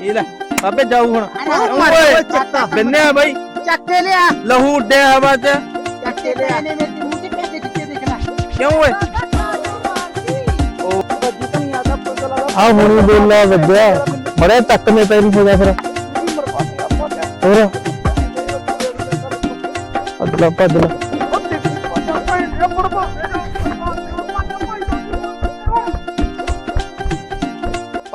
ਇਹ ਲੈ ਬਾਬੇ ਜਾਊ ਹੁਣ। ਮਾਰੇ ਓਏ ਚੱਤਾ। ਬੰਨੇ ਆ ਬਾਈ। ਚੱਕ ਲਿਆ। ਲਹੂ ਉੱਡਿਆ ਹਵਾ 'ਚ। ਚੱਕ ਲਿਆ। ਨੇ ਮੇਰੇ ਮੂੰਹ ਤੇ ਕਿੱਥੇ ਕਿੱਥੇ ਦੇਖਣਾ ਕਿਉਂ ਓਏ? ਆ ਹੁਣੀ ਬੋਲਾ ਵੱਜਿਆ। ਬੜੇ ਤੱਕ ਮੇ ਪੈਰੀ ਹੋ ਗਿਆ ਫਿਰ। ਹੋਰ? ਅਦਲਾ ਪਦਲਾ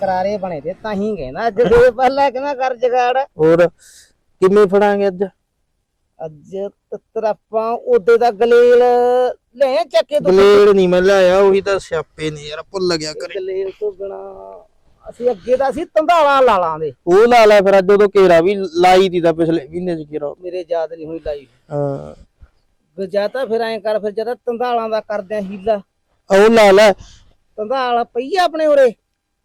ਕਰਾਰੇ ਬਣੇ ਤੇ ਤਾਂ ਹੀ ਕਹਿੰਦਾ ਅੱਜ ਦੇ ਪਹਿਲਾਂ ਕਹਿੰਦਾ ਕਰ ਜਗਾੜ। ਹੋਰ ਕਿਵੇਂ ਫੜਾਂਗੇ ਅੱਜ? ਅੱਜ ਤੱਤਰ ਆਪਾਂ ਉਹਦੇ ਦਾ ਗਲੇਲ ਲੈ ਚੱਕੇ ਤੋਂ। ਬਲੇਡ ਨਹੀਂ ਮੈਂ ਲਿਆਇਆ ਉਹੀ ਤਾਂ ਸਿਆਪੇ ਨੇ ਯਾਰ ਭੁੱਲ ਗਿਆ ਕਰੇ ਗਲੇਲ ਤੋਂ ਬਿਨਾ ਅਸੀਂ ਅੱਗੇ ਦਾ ਸੀ ਤੰਦਾਲਾਂ ਲਾ ਲਾਂਦੇ ਉਹ ਲਾ ਲੈ ਫਿਰ ਅੱਜ ਉਦੋਂ ਕੇਰਾ ਵੀ ਲਾਈ ਦੀ ਤਾਂ ਪਿਛਲੇ ਮਹੀਨੇ ਚ ਕੇਰਾ ਮੇਰੇ ਯਾਦ ਨਹੀਂ ਹੋਈ ਲਾਈ। ਹਾਂ। ਜਾਂ ਤਾਂ ਫਿਰ ਐਂ ਕਰ ਫਿਰ ਜਦ ਤੰਦਾਲਾਂ ਦਾ ਕਰਦੇ ਆ ਹੀਲਾ। ਉਹ ਲਾ ਲੈ। ਤੰਦਾਲ ਪਈ ਆ ਆਪਣੇ ਉਰੇ।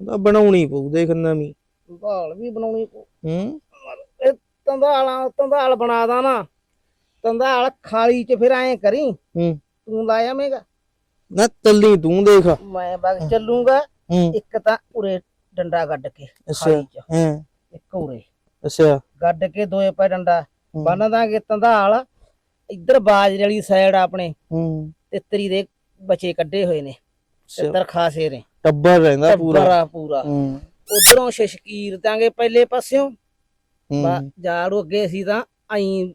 ਉਹਦਾ ਬਣਾਉਣੀ ਪਊ ਦੇਖ ਨਵੀਂ। ਤੰਦਾਲ ਵੀ ਬਣਾਉਣੀ ਪਊ। ਹੂੰ? ਇਹ ਤੰਦਾਲਾਂ ਤੰਦਾਲ ਬਣਾ ਦਾ ਨਾ। ਤੰਦਾਲ ਖਾਲੀ ਚ ਫਿਰ ਐਂ ਕਰੀ ਹੂੰ। ਤੂੰ ਲਾਇਆ ਮੇਗਾ ਨਾ ਤੱਲੀ ਤੂੰ ਦੇਖ। ਮੈਂ ਬਗ ਚੱਲੂਗਾ ਇੱਕ ਤਾਂ ਉਰੇ ਡੰਡਾ ਗੱਡ ਕੇ ਅੱਛਾ ਖਾਲੀ ਚ। ਹਾਂ। ਇੱਕ ਉਰੇ। ਅੱਛਾ। ਗੱਡ ਕੇ ਦੋਏ ਪੈ ਡੰਡਾ। ਬੰਨ ਦਾਂਗੇ ਤੰਦਾਲ ਇੱਧਰ ਬਾਜਰੇ ਵਾਲੀ ਸਾਈਡ ਆਪਣੇ। ਹੂੰ। ਤਿੱਤਰੀ ਦੇ ਬੱਚੇ ਕੱਢੇ ਹੋਏ ਨੇ। ਤਿੱਤਰ ਖਾਸੇ ਨੇ। ਟੱਬਰ ਰਹਿੰਦਾ ਪੂਰਾ। ਪੂਰਾ ਪੂਰਾ। ਹੂੰ। ਉਧਰੋਂ ਸ਼ਸ਼ਕੀਰ ਦਾਂਗੇ ਪਹਿਲੇ ਪਾਸਿਓਂ। ਬਾ ਹੂੰ ਜਾੜੂ ਅੱਗੇ ਅਸੀਂ ਤਾਂ ਆਈ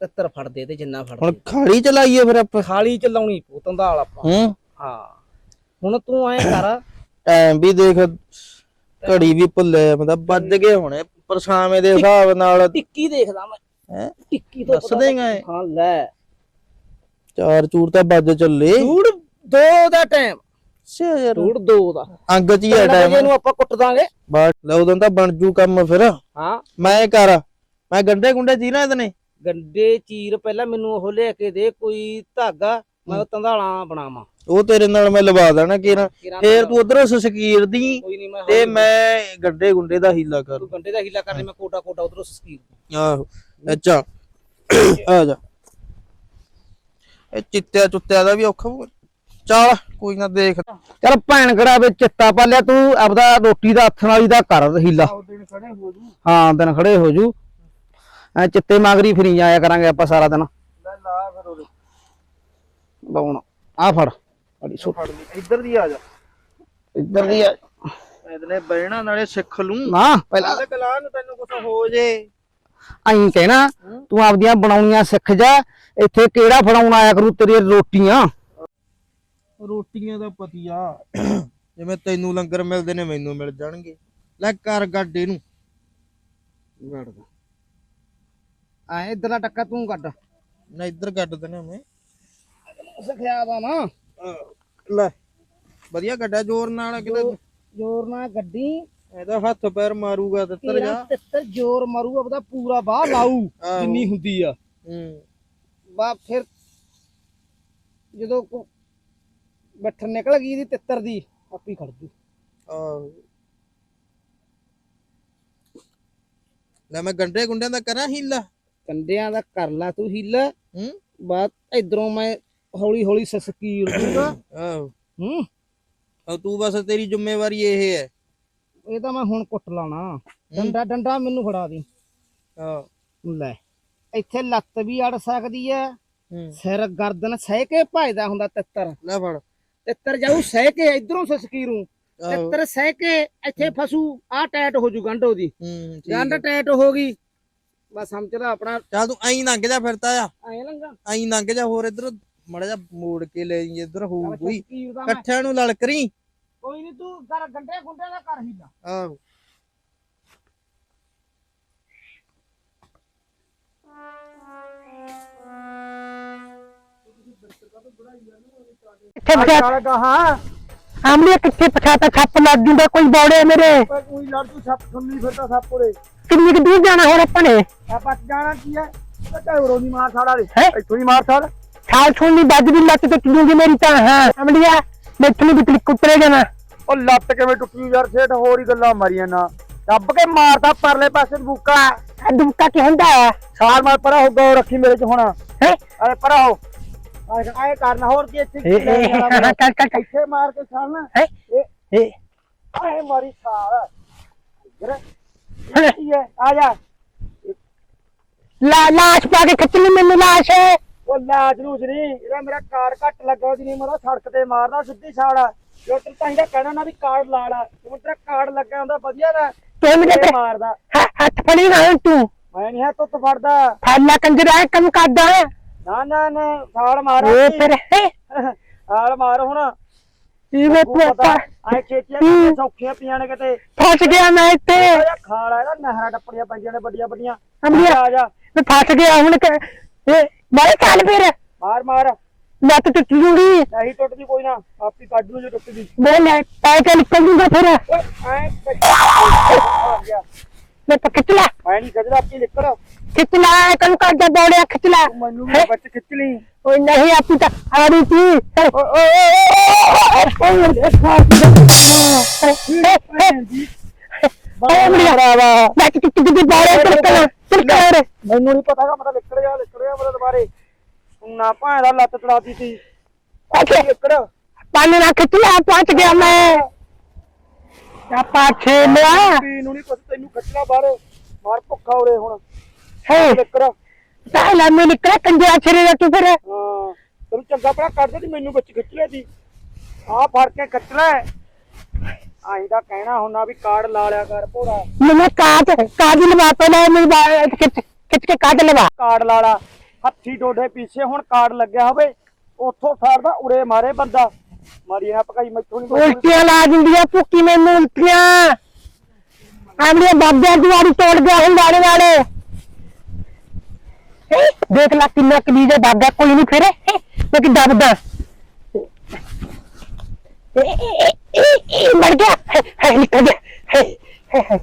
ਤਿੱਤਰ ਫੜਦੇ ਤੇ ਜਿੰਨਾ ਹੁਣ ਫੜਦੇ ਖਾੜੀ ਚਲਾਈਏ ਫਿਰ ਆਪਾਂ। ਖਾਲੀ ਚ ਲਾਉਣੀ ਪੂ ਤੰਦਾਲ ਆਪਾਂ। ਹੂੰ। ਹਾਂ। ਹੁਣ ਤੂੰ ਐਂ ਕਰ। ਟਾਈਮ ਵੀ ਦੇਖ ਘੜੀ ਵੀ ਭੁੱਲੇ ਮਤਲਬ ਵੱਜ ਗਏ ਹੋਣੇ। ਪਰਛਾਵੇਂ ਦੇ ਹਿਸਾਬ ਨਾਲ ਟਿੱਕੀ ਦੇਖਦਾ ਮੈਂ। ਹੈ? ਟਿੱਕੀ ਤੋਂ ਦੱਸ ਪਤਾ ਦੇਂਗਾ ਇਹ? ਹਾਂ ਲੈ। ਚਾਰ ਚੂਰ ਤਾਂ ਵੱਜ ਚੱਲੇ। ਡੂੜ ਦੋ ਦਾ ਟਾਈਮ। ਅੱਛਾ ਯਾਰ। ਦਾ ਅੰਗ ਚ ਹੀ ਆ ਟਾਈਮ ਨੂੰ ਆਪਾਂ ਕੁੱਟ ਦਾਂਗੇ। ਬਾਟ ਲੈ ਉਦੋਂ ਤਾਂ ਬਣ ਜੂ ਕੰਮ ਫਿਰ। ਹਾਂ। ਮੈਂ ਕਰ ਮੈਂ ਗੰਡੇ ਗੁੰਡੇ ਨਾ? ਇਹਦਨੇ ਗੰਡੇ ਚੀਰ ਪਹਿਲਾਂ ਮੈਨੂੰ ਉਹ ਲੈ ਕੇ ਦੇ ਕੋਈ ਧਾਗਾ ਮੈਂ ਤੰਦਾਲਾਂ ਬਣਾਵਾਂ। ਉਹ ਤੇਰੇ ਨਾਲ ਮੈਂ ਲਵਾ ਦੇਣਾ ਕਿਰਾ। ਕਿਰਾਂ ਫੇਰ ਤੂੰ ਉਧਰੋਂ ਸਸਕੀਰ ਦੀ ਤੇ ਮੈਂ ਗੰਡੇ ਗੁੰਡੇ ਦਾ ਹੀਲਾ ਕਰ। ਤੂੰ ਗੰਡੇ ਦਾ ਹੀਲਾ ਕਰਨੇ ਮੈਂ ਕੋਟਾ ਕੋਟਾ ਉਧਰੋਂ ਸਕੀਰ ਆਹੋ ਅੱਛਾ। ਆ ਜਾ। ਇਹ ਚਿੱਤਿਆ ਚੁੱਤਿਆ ਦਾ ਵੀ ਔਖਾ ਹੋਊ ਚੱਲ ਕੋਈ ਨਾ ਦੇਖ। ਚਲ ਭੈਣ ਕਰਾ ਵਿੱਚ ਚਿੱਤਾ ਪਾਲਿਆ ਤੂੰ ਆਪਦਾ ਰੋਟੀ ਦਾ ਹੱਥ ਨਾਲ ਹੀ ਦਾ ਕਰ ਹੀਲਾ ਹਾਂ ਦਿਨ ਖੜੇ ਹੋ ਜੂ। ਐ ਚਿੱਤੇ ਮਾਗਰੀ ਫਰੀ ਜਾਇਆ ਕਰਾਂਗੇ ਆਪਾਂ ਸਾਰਾ ਦਿਨ। ਲਾਉਣਾ ਆ ਫੜ। ਅੜੀ ਸੁੱਟ ਇੱਧਰ ਦੀ ਆ ਜਾ। ਇੱਧਰ ਦੀ ਆ। ਇਹਦਨੇ ਬਹਿਣਾ ਨਾਲੇ ਸਿੱਖ ਲੂੰ। ਨਾ ਪਹਿਲਾਂ ਕਲਾ ਨੂੰ ਤੈਨੂੰ ਕੁਛ ਹੋ ਜੇ। ਐਂ ਕਹਿਣਾ ਤੂੰ ਆਪਦੀਆਂ ਬਣਾਉਣੀਆਂ ਸਿੱਖ ਜਾ। ਇੱਥੇ ਕਿਹੜਾ ਫੜਾਉਣ ਆਇਆ ਕਰੂ ਤੇਰੀਆਂ ਰੋਟੀਆਂ? ਰੋਟੀਆਂ ਦਾ ਪਤੀਆ। ਜਿਵੇਂ ਤੈਨੂੰ ਲੰਗਰ ਮਿਲਦੇ ਨੇ ਮੈਨੂੰ ਮਿਲ ਜਾਣਗੇ। ਲੈ ਕਰ ਗੱਡੇ ਨੂੰ ਗੜ ਐ ਇਧਰਲਾ ਟੱਕਾ ਤੂੰ ਕੱਢ ਨਾ ਇੱਧਰ ਗੱਡ ਦਨੇ ਮੈਂ। ਸਿਖਿਆ ਦਾ ਨਾ। ਲੈ। ਵਧੀਆ ਗੱਡਾ ਜ਼ੋਰ ਨਾਲ ਕਿਤੇ। ਜ਼ੋਰ ਨਾਲ ਗੱਡੀ। ਇਹਦਾ ਹੱਥ ਪੈਰ ਮਾਰੂਗਾ ਤੇ ਤਰ ਤੇਰਾ ਜਾ। ਤਿੱਤਰ ਜ਼ੋਰ ਮਾਰੂ ਆਪਦਾ ਪੂਰਾ ਬਾਹ ਲਾਊ ਆਹੋ। ਜਿੰਨੀ ਹੁੰਦੀ ਆ। ਹੂੰ। ਬਾ ਫਿਰ ਜਦੋਂ ਕੋ- ਬੱਠਰ ਨਿਕਲ ਗਈ ਦੀ ਤਿੱਤਰ ਦੀ ਆਪੀ ਖੜ ਜੂ। ਲੈ ਮੈਂ ਗੰਡੇ ਗੁੰਡਿਆਂ ਦਾ ਕਰਾਂ ਹੀਲਾ? ਕੰਡਿਆਂ ਦਾ ਕਰ ਲਾ ਤੂੰ ਹੀਲਾ। ਹੂੰ? ਬਾਅਦ ਇਧਰੋਂ ਮੈਂ ਹੌਲੀ ਹੌਲੀ ਸਸਕੀਰ ਦੂੰਗਾ। ਆਹੋ। ਹੂੰ? ਆ ਤੂੰ ਬਸ ਤੇਰੀ ਜ਼ਿੰਮੇਵਾਰੀ ਇਹ ਹੈ। ਇਹ ਤਾਂ ਮੈਂ ਹੁਣ ਕੁੱਟ ਲਾਣਾ। ਡੰਡਾ ਡੰਡਾ ਮੈਨੂੰ ਫੜਾ ਦੀ। ਆਹ। ਲੈ ਇੱਥੇ ਲੱਤ ਵੀ ਅੜ ਸਕਦੀ ਐ ਹੂੰ। ਸਿਰ ਗਰਦਨ ਸਹਿ ਕੇ ਭਜਦਾ ਹੁੰਦਾ ਤਿੱਤਰ। ਲੈ ਫੜ। ਤਿੱਤਰ ਜਾਊ ਸਹਿ ਕੇ ਇਧਰੋਂ ਸਸਕੀਰੂ ਤਿੱਤਰ ਸਹਿ ਕੇ ਇੱਥੇ ਫਸੂ ਆ ਟੈਟ ਹੋ ਜੂ ਗੰਢ ਠੀਕ ਗੰਢ। ਟੈਟ ਹੋ ਗਈ। ਬਸ ਸਮਝ ਲੈ ਆਪਣਾ। ਚੱਲ ਤੂੰ ਐਂ ਲੰਘ ਜਾ ਫਿਰ ਤਾਇਆ ਐ ਲੰਗਾ ਐਂ ਲੰਘ ਜਾ ਹੋਰ ਇੱਧਰ ਮੜਾ ਜਾ ਮੋੜ ਕੇ ਲੈ ਜੀ ਇੱਧਰ ਹੋਊ ਕੋਈ। ਦਾ ਇਕੱਠਿਆਂ ਨੂੰ ਲੜ ਕਰੀ ਕੋਈ ਨਹੀਂ ਤੂੰ ਕਰ ਗੰਡੇ ਗੁੰਡੇ ਦਾ ਕਰ ਹੀਲਾ ਆਹੋ। ਇੱਥੇ ਬੈਠਾ ਹਾਂ ਆਮਲੀਆ ਕਿੱਥੇ ਪਛਾਤਾ ਛੱਪ ਲੱਗ ਜੂਗਾ ਕੋਈ ਬੌੜੇ ਮੇਰੇ। ਕੋਈ ਲੜ ਤੂੰ ਸੱਪ ਸੁਣਨੀ ਫਿਰਦਾ ਸੱਪ ਉਰੇ। ਕਿੰਨੀ ਕੁ ਦੂਰ ਜਾਣਾ ਹੁਣ ਆਪਾਂ ਨੇ? ਆਪਾਂ ਜਾਣਾ ਕੀ ਹੈ? ਪਤਾ ਉਰੋਂ ਦੀ ਮਾਰ ਸਾੜਾ ਹੈਂ? ਇੱਥੋਂ ਹੀ ਮਾਰ ਸਾੜ ਛਾਲ ਛੋੜਨੀ ਵੱਜ ਵੀ ਲੱਤ ਤੇ ਟੁੱਟੂਗੀ ਮੇਰੀ ਤਾਂ ਹਾਂ। ਆਮਲੀਆ ਮੈਥੋਂ ਵੀ ਬਿਟਲੀ ਕੁੱਤਰੇ ਜਾਣਾ। ਉਹ ਲੱਤ ਕਿਵੇਂ ਟੁੱਟੀ ਯਾਰ ਸੇਠ ਹੋਰ ਹੀ ਗੱਲਾਂ ਮਾਰੀਆਂ ਨਾ। ਦੱਬ ਕੇ ਮਾਰਦਾ ਪਰਲੇ ਪਾਸੇ ਬੂਕਾ। ਆ ਦੁਮਕਾ ਕੀ ਹੁੰਦਾ ਹੈ? ਸਾਲ ਮਾਰ ਪਰਾ ਹੋ ਗੋ ਰੱਖੀ ਮੇਰੇ ਚ ਹੁਣ। ਹੈ? ਅਰੇ ਪਰਾ ਹੋ। ਆਏ ਆਏ ਕਰਨਾ ਹੋਰ ਕੀ ਇੱਥੇ ਕੀ ਲੈ ਜਾਣਾ ਚੱਲ ਚੱਲ ਚੱਲ ਇੱਥੇ ਮਾਰ ਕੇ ਛਾਲਣਾ ਹੈ? ਇਹ ਇਹ ਆਏ ਮਾਰੀ ਸਾਲ ਇਧਰ। ਕੀ ਹੈ ਆ ਜਾ। ਲਾ ਲਾਸ਼ ਪਾ ਕੇ ਖਿੱਚ ਲਈ ਮੈਨੂੰ ਲਾਸ਼। ਉਹ ਲਾਜ ਨੂੰ ਨਹੀਂ। ਇਹਦਾ ਮੇਰਾ ਕਾਰ ਘੱਟ ਲੱਗਾ ਉਹਦੀ ਨਹੀਂ ਮੇਰਾ ਸੜਕ ਤੇ ਮਾਰਦਾ ਸਿੱਧੀ ਛਾੜਾ ਜੋ ਤੈਨੂੰ ਤਾਂ ਇਹਦਾ ਕਹਿਣਾ ਨਾ ਵੀ ਕਾਰਡ ਲਾ ਲਾ ਤੂੰ ਤੇਰਾ ਕਾਰਡ ਲੱਗਾ ਹੁੰਦਾ ਵਧੀਆ ਦਾ। ਤੂੰ ਮੇਰੇ ਤੇ ਮਾਰਦਾ। ਹੱਥ ਫੜੀ ਨਾ ਹੁਣ ਤੂੰ। ਮੈਂ ਨਹੀਂ ਹੈ ਤੁੱਤ ਫੜਦਾ ਫਾਲਾ ਕੰਜਰਾ ਹੈ ਕੰਮ ਕਰਦਾ ਨਾ ਨਾ ਨਾ ਸਾਲ ਮਾਰ ਉਹ ਫਿਰ ਹੈ ਸਾਲ ਮਾਰ ਹੁਣ। ਇਹ ਪਤਾ ਆਏ ਖੇਤੀਆਂ ਕਿੰਨੀਆਂ ਸੌਖੀਆਂ ਪੀਆਂ ਨੇ ਕਿਤੇ। ਫਸ ਗਿਆ ਮੈਂ ਇੱਥੇ। ਖਾਲ ਇਹਦਾ ਨਹਿਰਾਂ ਟੱਪੜੀਆਂ ਪੈਂਦੀਆਂ ਨੇ ਵੱਡੀਆਂ ਵੱਡੀਆਂ। ਅਮਲੀਆ ਆ। ਜਾ ਮੈਂ ਫਸ ਗਿਆ ਹੁਣ ਇਹ ਮਾਰੇ ਚੱਲ ਫਿਰ। ਮਾਰ ਮਾਰ। ਲੱਤ ਟੁੱਟ ਜੂਗੀ। ਨਹੀਂ ਟੁੱਟਦੀ ਕੋਈ ਨਾ ਆਪੀ ਕੱਢ ਲੂ ਜੇ ਟੁੱਟਦੀ। ਮੈਂ ਲੈ ਪੈ ਕੇ ਨਿਕਲ ਜੂਗਾ ਫਿਰ। ਐ ਆ ਗਿਆ। ਮੈਂ ਤਾਂ ਖਿੱਚ ਲੈ ਮੈਂ ਨਹੀਂ ਕਜਦਾ ਆਪੀ ਨਿਕਲ ਖਿੱਚ ਲੈ ਕੰਮ ਕਰਦਾ ਬੋੜਿਆ ਖਿੱਚ ਲੈ ਮੈਨੂੰ ਹੈਂ? ਵੀ ਬੱਚ ਖਿੱਚ ਲਈ ਓਏ ਨਹੀਂ ਆਪੀ ਤਾਂ ਆ ਰਹੀ ਸੀ ਓਏ ਓਏ ਓਏ ਭਰਾਵਾ ਮੈਂ ਕਿ ਕਿੱਥੇ ਦੀ ਬੋੜਿਆ ਚਲਕਣਾ ਚਲਕਣਾ ਮੈਨੂੰ ਨਹੀਂ ਪਤਾਗਾ ਮੈਂ ਤਾਂ ਨਿਕਲ ਗਿਆ ਨਿਕਲ ਗਿਆ ਮੇਰੇ ਦੁਬਾਰੇ ਤੂੰ ਨਾ ਭਾਂ ਦਾ ਲੱਤ ਚੜਾਤੀ ਸੀ ਅੱਛਾ ਨਿਕਲ ਪਾਣੀ ਨਾ ਖਿੱਚ ਲੈ ਪਹੁੰਚ ਗਿਆ ਮੈਂ ਆ ਪਾਛੇ ਲਿਆ ਪੀ ਨੂੰ ਨਹੀਂ ਕੁਛ ਤੈਨੂੰ ਖੱਚਣਾ ਬਾਹਰ ਮਾਰ ਭੁੱਖਾ ਉਰੇ ਹੁਣ। ਹੈ। ਨਿਕਲ। ਤਾਂ ਲੈ ਮੈਂ ਨਿਕਲਿਆ ਕੰਜਰਾ ਛਰੇ ਦਾ ਤੂੰ ਫਿਰ। ਹਾਂ ਤੈਨੂੰ ਚੰਗਾ ਭਲਾ ਕਰਦੇ ਤੇ ਮੈਨੂੰ ਵਿੱਚ ਖਿੱਚ ਲਿਆ ਸੀ ਆ ਫੜ ਕੇ ਖਿੱਚ ਲੈ। ਆਹੀਂ ਦਾ ਕਹਿਣਾ ਹੁੰਦਾ ਵੀ ਕਾਰਡ ਲਾ ਲਿਆ ਕਰ ਭੋਰਾ। ਮੈਨੂੰ ਕਾਟ ਕਾਜ ਲਵਾ ਪੇ ਲੈ ਮੈਨੂੰ ਬਾਹਰ ਖਿੱਚ ਖਿੱਚ ਕੇ ਕਾਟ ਲਵਾ। ਕਾਰਡ ਲਾ ਲਾ। ਹੱਥੀ ਡੋਡੇ ਪਿੱਛੇ ਹੁਣ ਕਾਰਡ ਲੱਗਿਆ ਹੋਵੇ ਉੱਥੋਂ ਫੜਦਾ ਉਰੇ ਮਾਰੇ ਬੰਦਾ। ਮਾਰੀ ਨਾ ਪਕਾਈ ਮੈਥੋਂ ਨਹੀਂ ਉਲਟੀਆਂ ਲਾ ਦਿੰਦੀਆਂ ਭੁੱਕੀ ਮੈਨੂੰ ਉਲਟੀਆਂ ਆਮੜੀਆਂ ਬਾਬਿਆਂ ਦੀ ਵਾਰੀ ਤੋੜ ਗਿਆ ਹੁਣ ਵਾਲੇ ਦੇਖ ਲੈ ਕਿੰਨਾ ਕਲੀਜ ਹੈ ਬਾਬਾ ਕੋਈ ਨਹੀਂ ਫਿਰੇ ਹੈਂ? ਮੈਂ ਕਿ ਦਬਦਾ ਮਰ ਗਿਆ ਹੈ, ਨਿਕਲ ਗਿਆ ਹੈ, ਹੈ,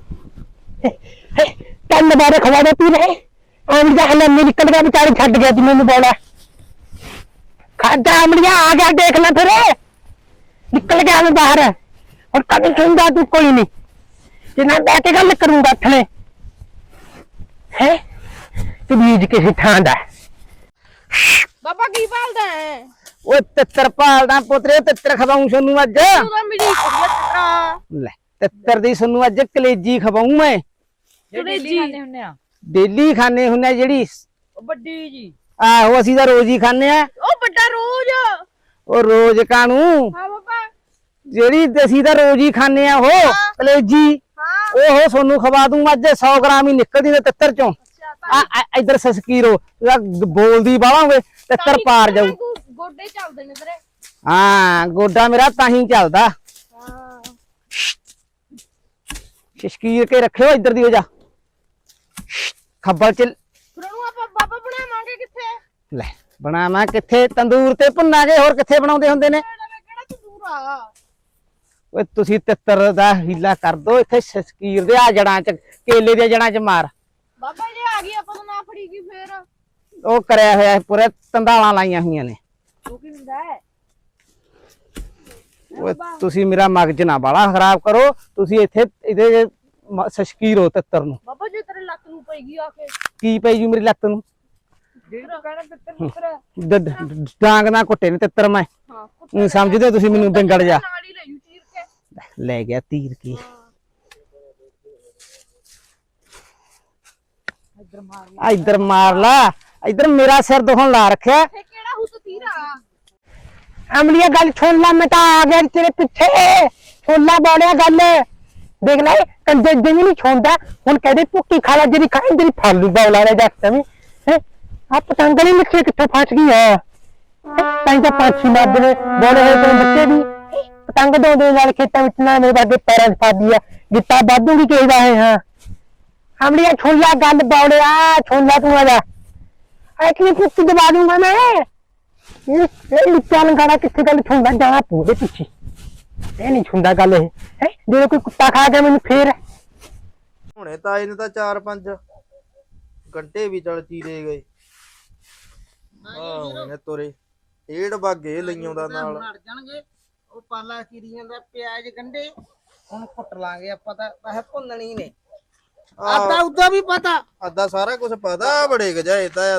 ਬਾਰੇ ਖਵਾ ਦੇ ਪੀ ਰਹੇ ਆਮੜੀ ਦਾ ਨਿਕਲ ਗਿਆ ਵਿਚਾਰੇ ਛੱਡ ਗਿਆ ਜੀ ਮੈਨੂੰ ਬੋਲਾ ਖਾਦਾ ਆਮੜੀਆਂ ਆ ਗਿਆ ਦੇਖ ਲੈ ਫਿਰੇ ਨਿਕਲ ਗਿਆ ਮੈਂ ਬਾਹਰ। ਹੁਣ ਕਦੇ ਸੁਣਦਾ ਤੂੰ ਕੋਈ ਨਹੀਂ। ਜਿੰਨਾ ਬਹਿ ਕੇ ਗੱਲ ਕਰੂੰਗਾ ਥਲੇ ਹੈ? ਤੂੰ ਬੀਜ ਕਿਸੇ ਥਾਂ ਦਾ। ਬਾਬਾ ਕੀ ਭਾਲਦਾ ਹੈ? ਓਏ ਤਿੱਤਰ ਭਾਲਦਾ ਪੁੱਤਰੇ ਤਿੱਤਰ ਖਵਾਉਂ ਸੋਨੂੰ ਅੱਜ। ਤੂੰ ਤਾਂ ਲੈ ਤਿੱਤਰ ਦੀ ਸੋਨੂੰ ਅੱਜ ਕਲੇਜੀ ਖਵਾਉਂ ਮੈਂ। ਤੁਰੇਜੀ ਡੇਲੀ ਖਾਣੇ ਹੁੰਨੇ ਆ। ਜਿਹੜੀ ਵੱਡੀ ਜੀ। ਆਹੋ ਅਸੀਂ ਤਾਂ ਰੋਜ਼ ਹੀ ਖਾਣੇ ਆ। ਉਹ ਵੱਡਾ ਰੋਜ਼। ਉਹ ਰੋਜ਼ ਕਾਨੂੰ ਹਾਂ ਜਿਹੜੀ ਅਸੀਂ ਤਾਂ ਰੋਜ਼ ਹੀ ਖਾਣੇ ਆ ਉਹ ਕਲੇਜੀ ਹਾਂ। ਓਹੋ ਸੋਨੂੰ ਖਵਾ ਦੂੰ ਅੱਜ 100 ਗ੍ਰਾਮ ਹੀ ਨਿਕਲਦੀ ਨੇ ਤਿੱਤਰ ਚੋਂ। ਆ ਇੱਧਰ ਸਸਕੀਰੋ ਬੋਲਦੀ ਬਾਵਾ ਹੋਵੇ ਤਿੱਤਰ ਪਾਰ ਜਾਊ। ਗੋਡੇ ਚੱਲਦੇ ਨੇ ਤੇਰੇ। ਹਾਂ ਗੋਡਾ ਮੇਰਾ ਤਾਂ ਹੀ ਚੱਲਦਾ। ਹਾਂ। ਸ਼ਸ਼ਕੀਰ ਕੇ ਰੱਖਿਓ ਇੱਧਰ ਦੀ ਹੋ ਜਾ। ਖੱਬਲ ਚ ਫਿਰ ਉਹਨੂੰ ਆਪਾਂ ਬਾਬਾ ਬਣਾਵਾਂਗੇ ਕਿੱਥੇ? ਲੈ। ਬਣਾਵਾਂ ਕਿੱਥੇ? ਤੰਦੂਰ ਤੇ ਭੁੰਨਾਂਗੇ ਹੋਰ ਕਿੱਥੇ ਬਣਾਉਂਦੇ ਹੁੰਦੇ ਨੇ? ਕਿਹੜਾ ਆ? ਓਏ ਤੁਸੀਂ ਤਿੱਤਰ ਦਾ ਹੀਲਾ ਕਰ ਦੋ ਇੱਥੇ ਸ਼ਸ਼ਕੀਰ ਦੇ ਆ ਜੜਾਂ ਚ ਕੇਲੇ ਦੀਆਂ ਜੜਾਂ ਚ ਮਾਰ। ਬਾਬਾ ਜੇ ਆ ਗਈ ਆਪਾਂ ਤਾਂ ਨਾ ਫੜੀਗੀ ਫੇਰ। ਉਹ ਕਰਿਆ ਹੋਇਆ ਪੂਰੇ ਤੰਦਾਲਾਂ ਲਾਈਆਂ ਹੋਈਆਂ ਨੇ। ਉਹ ਕੀ ਹੁੰਦਾ ਹੈ? ਓਏ ਤੁਸੀਂ ਮੇਰਾ ਮਗਜ ਨਾ ਬਾਲਾ ਖਰਾਬ ਕਰੋ। ਤੁਸੀਂ ਇੱਥੇ ਇਹਦੇ ਸ਼ਸ਼ਕੀਰ ਹੋ ਤਿੱਤਰ ਨੂੰ। ਬਾਬਾ ਜੇ ਤੇਰੇ ਲੱਤ ਨੂੰ ਪਈਗੀ ਆ ਕੇ ਕੀ ਪਈ ਜੂ ਮੇਰੀ ਲੱਤ ਨੂੰ? ਜਿਹੜਾ ਕਹਿਣਾ ਤਿੱਤਰ ਤਿੱਤਰ ਡ- ਡ- ਡਾਂਗ ਨਾ ਕੁੱਟੇ ਨੇ ਤਿੱਤਰ ਮੈਂ। ਹਾਂ ਊਂ ਸਮਝਦੇ ਹੋ ਤੁਸੀਂ ਮੈਨੂੰ ਬਿੰਗੜ ਜਾ। ਨਾਲ ਹੀ ਲੈ ਜੂ ਚੀਰ ਕੇ। ਲੈ ਗਿਆ ਤੀਰ ਕੀ। ਆ ਇੱਧਰ ਮਾਰ ਲਾ। ਇੱਧਰ ਮੇਰਾ ਸਿਰ ਦੁਖਣ ਲਾ ਰੱਖਿਆ। ਕਿਹੜਾ ਹੁ ਤੀਰਾ? ਅਮਲੀਆ ਗੱਲ ਸੁਣ ਲੈ ਮੈਂ ਤਾਂ ਆ ਗਿਆ ਤੇਰੇ ਪਿੱਛੇ। ਸੁਣ ਲੈ ਬੋੜਿਆ ਗੱਲ। ਦੇਖ ਲੈ ਕੰਜਰ ਜਿਵੇਂ ਨਹੀਂ ਛੋਂਦਾ। ਹੁਣ ਕਹਦੇ ਭੁੱਕੀ ਖਾ ਲੈ ਜਿਹੜੀ ਖਾਈ ਤੇਰੀ ਫਾਲੂ ਬੌਲਾ ਰੇ ਜੱਟ ਆ ਪਤੰਗ ਨਹੀਂ ਨਿਕਲੇ ਕਿੱਥੋਂ ਫਸ ਗਈ ਆ? ਤਾਂ ਤਾਂ ਪੰਛੀ ਮਰਦੇ ਨੇ, ਬੋਲੇ ਹੋਏ ਤੇਰੇ ਬੱਚੇ ਵੀ। ਪਤੰਗ ਦੋ ਦੇ ਨਾਲ ਖੇਤਾਂ ਵਿੱਚ ਨਾ ਮੇਰੇ ਬਾਗੇ ਪੈਰਾਂ 'ਚ ਫਾਦੀ ਆ। ਗਿੱਟਾ ਵਾਧੂਗੀ ਕਿਹਦਾ ਹੈ। ਹਾਂ ਅਮਲੀਆ ਸੁਣ ਗੱਲ ਬੌੜਿਆ ਸੁਣ ਤੂੰ ਆ ਜਾ ਐ ਕਿ ਭੁੱਕੀ ਦੂੰਗਾ ਮੈਂ। ਇਹ ਲੁੱਟਾਂ ਲੰਗਾੜਾ ਕਿੱਥੇ ਗੱਲ ਸੁਣਦਾ ਜਾਣਾ ਪੂਰੇ ਪਿੱਛੇ। ਇਹ ਨਹੀਂ ਹੁੰਦਾ ਗੱਲ ਇਹ। ਹੈ? ਜਦੋਂ ਕੋਈ ਕੁੱਤਾ ਖਾ ਗਿਆ ਮੈਨੂੰ ਫੇਰ। ਹੁਣੇ ਤਾਂ ਇਹਨੇ ਤਾਂ 4-5 ਘੰਟੇ ਵੀ ਚਲ ਚੀਰੇ ਗਏ। ਆਹ ਹੁਣੇ ਤੁਰੇ। ਏੜ ਬਾਗੇ ਲਈਆਂ ਦਾ ਨਾਲ ਹਟ ਜਾਣਗੇ। ਉਹ ਪਾਲਾ ਕੀਰੀਆਂ ਦਾ ਪਿਆਜ਼ ਗੰਡੇ ਹੁਣ ਕੁੱਟ ਲਾਂਗੇ ਆਪਾਂ ਤਾਂ। ਵੈਸੇ ਭੁੰਨਣੀ ਨੇ। ਆਦਾ ਉਦਾ ਵੀ ਪਤਾ। ਅੱਧਾ ਸਾਰਾ ਕੁਝ ਪਤਾ ਬੜੇ ਗਜਾਏ ਤਾਂ ਹੈ?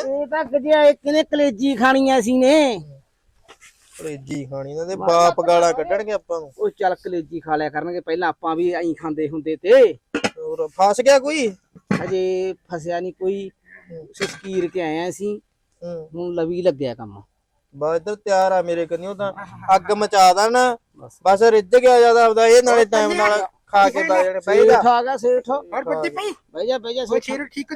ਇਹ ਤਾਂ ਗਜਿਆ ਇੱਕ ਨੇ ਕਲੇਜੀ ਖਾਣੀਆਂ ਸੀ ਨੇ। ਰੇਜੀ ਖਾਣੀ ਇਹਨਾਂ ਦੇ ਬਾਪ ਗਾਲਾਂ ਕੱਢਣਗੇ ਆਪਾਂ ਨੂੰ। ਉਹ ਚੱਲ ਕਲੇਜੀ ਖਾ ਲਿਆ ਕਰਨਗੇ। ਪਹਿਲਾਂ ਆਪਾਂ ਵੀ ਐਂ ਖਾਂਦੇ ਹੁੰਦੇ ਤੇ। ਹੋਰ ਫਸ ਗਿਆ ਕੋਈ? ਅਜੇ ਫਸਿਆ ਨਹੀਂ ਕੋਈ। ਸਸਕੀਰ ਕੇ ਆਏ ਆ ਅਸੀਂ। ਹੂੰ। ਹੁਣ ਲਵੀ ਲੱਗਿਆ ਕੰਮ। ਬਾ ਇੱਧਰ ਤਿਆਰ ਆ ਮੇਰੇ ਕੰਨਿਓ ਤਾਂ ਅੱਗ ਮਚਾ ਦੇਣ ਬਸ। ਰਿੱਝ ਗਿਆ ਜ਼ਿਆਦਾ ਆਪਦਾ ਇਹ ਨਾਲੇ ਟਾਈਮ ਨਾਲ ਖਾ ਕੇ ਬੈ ਜਾਣੇ। ਆ ਗਿਆ ਸੇਠ ਔਰ ਬੱਦੀ ਪਈ? ਬਹਿ ਜਾ ਬਹਿ ਸੇਠ ਸ਼ੇਰ ਠੀਕ?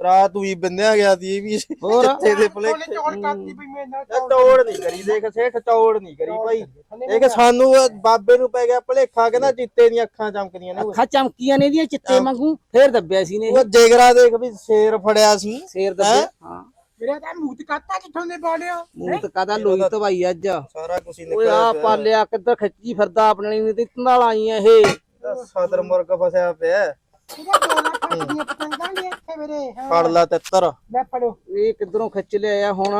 ਰਾਤ ਵੀ ਬੰਨਿਆ ਗਿਆ ਸੀ ਇਹ ਵੀ। ਹੋਰ? ਜਿੱਥੇ ਦੇ ਭੁਲੇਖੇ। ਉਹਨੇ ਚੌੜ ਕਰਤੀ ਪਈ ਮੇਰੇ ਨਾਲ ਇਹ ਟੋੜ ਨਹੀਂ ਕਰੀ ਦੇਖ ਸੇਠ ਟੋੜ ਨਹੀਂ ਕਰੀ ਭਾਈ। ਦੇਖ ਸਾਨੂੰ ਉਹ ਬਾਬੇ ਨੂੰ ਪੈ ਗਿਆ ਭਲੇਖਾ ਕਹਿੰਦਾ ਚਿੱਤੇ ਦੀਆਂ ਅੱਖਾਂ ਚਮਕਦੀਆਂ ਨੇ। ਅੱਖਾਂ ਚਮਕੀਆਂ ਨੇ ਇਹਦੀਆਂ ਚਿੱਟੇ ਵਾਂਗੂ ਫੇਰ ਦੱਬਿਆ ਸੀ ਨੇ ਉਹ ਜਿਗਰਾ ਦੇਖ ਵੀ ਸ਼ੇਰ ਫੜਿਆ ਸੀ। ਸ਼ੇਰ ਦੱਬਿਆ ਹਾਂ? ਮੇਰਾ ਤਾਂ ਮੂਤ ਕਾਤਾ ਕਿੱਥੋਂ ਦੇ ਬੋਲਿਓ ਮੂੰਹ ਤੇ ਕਾਦਾ ਲੋਈ ਤਵਾਈ ਅੱਜ। ਸਾਰਾ ਕੁਝ ਹੀ ਓਏ ਨਿਕਲਿਆ ਆ ਪਾਲਿਆ ਕਿੱਧਰ ਖੱਚੀ ਫਿਰਦਾ ਆਪਣੇ ਨੇ ਤੇ ਤੰਦਾਲ ਆਈਆਂ ਇਹ। ਸਦਰ ਮੁਰਗ ਫਸਿਆ ਪਿਆ। ਦੀਆਂ ਪਤੰਗਾਂ ਨੇ ਇੱਥੇ ਮੇਰੇ ਹਾਂ। ਫੜ ਲਾ ਤਿੱਤਰ। ਲੈ ਪੜੋ ਇਹ ਕਿੱਧਰੋਂ ਖਿੱਚ ਲਿਆ ਹੁਣ?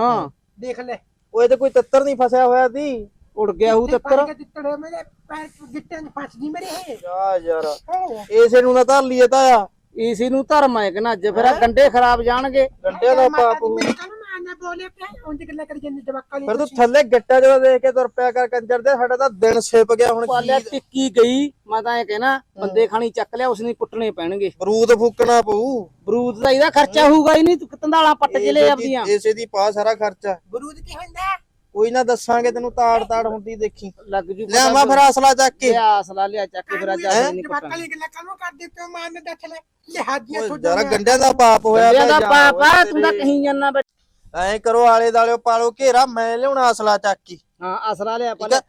ਦੇਖ ਲੈ। ਉਹ ਇਹ ਤੇ ਕੋਈ ਤਿੱਤਰ ਨਹੀਂ ਫਸਿਆ ਹੋਇਆ ਸੀ? ਉੜ ਗਿਆ ਹੂ ਤੱਕਰ ਪਾਣੀ ਦਿੱਤੜੇ ਮੇਰੇ ਪੈਰ ਗਿੱਟੇ ਨੂੰ ਫਸਦੀ ਮੇਰੇ ਇਹ। ਜਾ ਯਾਰ। ਹਾਂ। ਇਸੇ ਨੂੰ ਨਾ ਧਰ ਲਈਏ ਤਾਂ ਆ ਇਸੇ ਨੂੰ ਧਰਮ ਹੈ ਕਿ ਨਾ ਅੱਜ ਫਿਰ ਆਹ ਗੰਡੇ ਖਰਾਬ ਜਾਣਗੇ। ਗੰਡੇ ਦਾ ਪਾਪ ਹੋਊ ਮੇਰੇ ਮਾਰਨਾ ਬੋਲਿਆ ਪਿਆ ਉਂਝ ਗੱਲਾਂ ਕਰੀ ਜਾਂਦੇ ਜਵਾਕਾਂ ਲਈ ਫਿਰ ਤੂੰ ਥੱਲੇ ਗੱਟਾ ਜਦੋਂ ਦੇਖ ਕੇ ਤੁਰ ਪਿਆ ਕਰ ਕੰਜਰ ਦੇ ਸਾਡਾ ਤਾਂ ਦਿਨ ਛਿਪ ਗਿਆ ਹੁਣ ਪਾਲਿਆ ਟਿੱਕੀ ਗਈ ਮੈਂ ਤਾਂ ਇਹ ਕਹਿਣਾ ਬੰਦੇ ਖਾਣੀ ਚੱਕ ਲਿਆ ਉਸ ਨੇ ਕੁੱਟਣੇ ਪੈਣਗੇ। ਬਰੂਦ ਫੂਕਣਾ ਪਊ। ਬਰੂਦ ਦਾ ਇਹਦਾ ਖਰਚਾ ਹੋਊਗਾ ਹੀ ਨਹੀਂ ਤੂੰ ਤੰਦਾਲਾਂ ਪੱਟ ਕੇ ਲੈ ਆਪਦੀਆਂ। ਇਸੇ ਦੀ ਪਾ ਸਾਰਾ ਖਰਚਾ। ਬਰੂਦ ਕੀ ਹੁੰਦਾ? ਕੋਈ ਨਾ ਦੱਸਾਂਗੇ ਤੈਨੂੰ ਤਾੜ ਤਾੜ ਹੁੰਦੀ ਦੇਖੀ। ਲੱਗ ਜੂ ਲੈ ਆਵਾਂ ਫਿਰ ਅਸਲਾ ਚੱਕ ਕੇ। ਲਿਆ ਅਸਲਾ ਲਿਆ ਚੱਕ ਕੇ ਫਿਰ ਅੱਜ ਆਹ ਨਹੀਂ ਕੁੱਟਾਂਗੇ ਲਈ ਗੱਲਾਂ ਕਾਹਨੂੰ ਕਰਦੇ ਪਿਓ ਮਾਰਨ ਦੱਸ ਲੈ ਲਿਹਾਜ਼ੀਆਂ ਯਾਰ ਗੰਡਿਆਂ ਦਾ ਪਾਪ ਹੋਇਆ ਦਾ ਪਿਆ ਪਾਪ ਆ ਤੂੰ ਤਾਂ ਕਹੀਂ ਜਾਂਦਾ ਐਂ ਕਰੋ ਆਲੇ ਦਾਲਿਓ ਪਾਲੋ ਘੇਰਾ ਮੈਂ ਲਿਆਉਣਾ ਅਸਲਾ ਚੱਕ ਹਾਂ ਅਸਲਾ ਲਿਆ ਆ?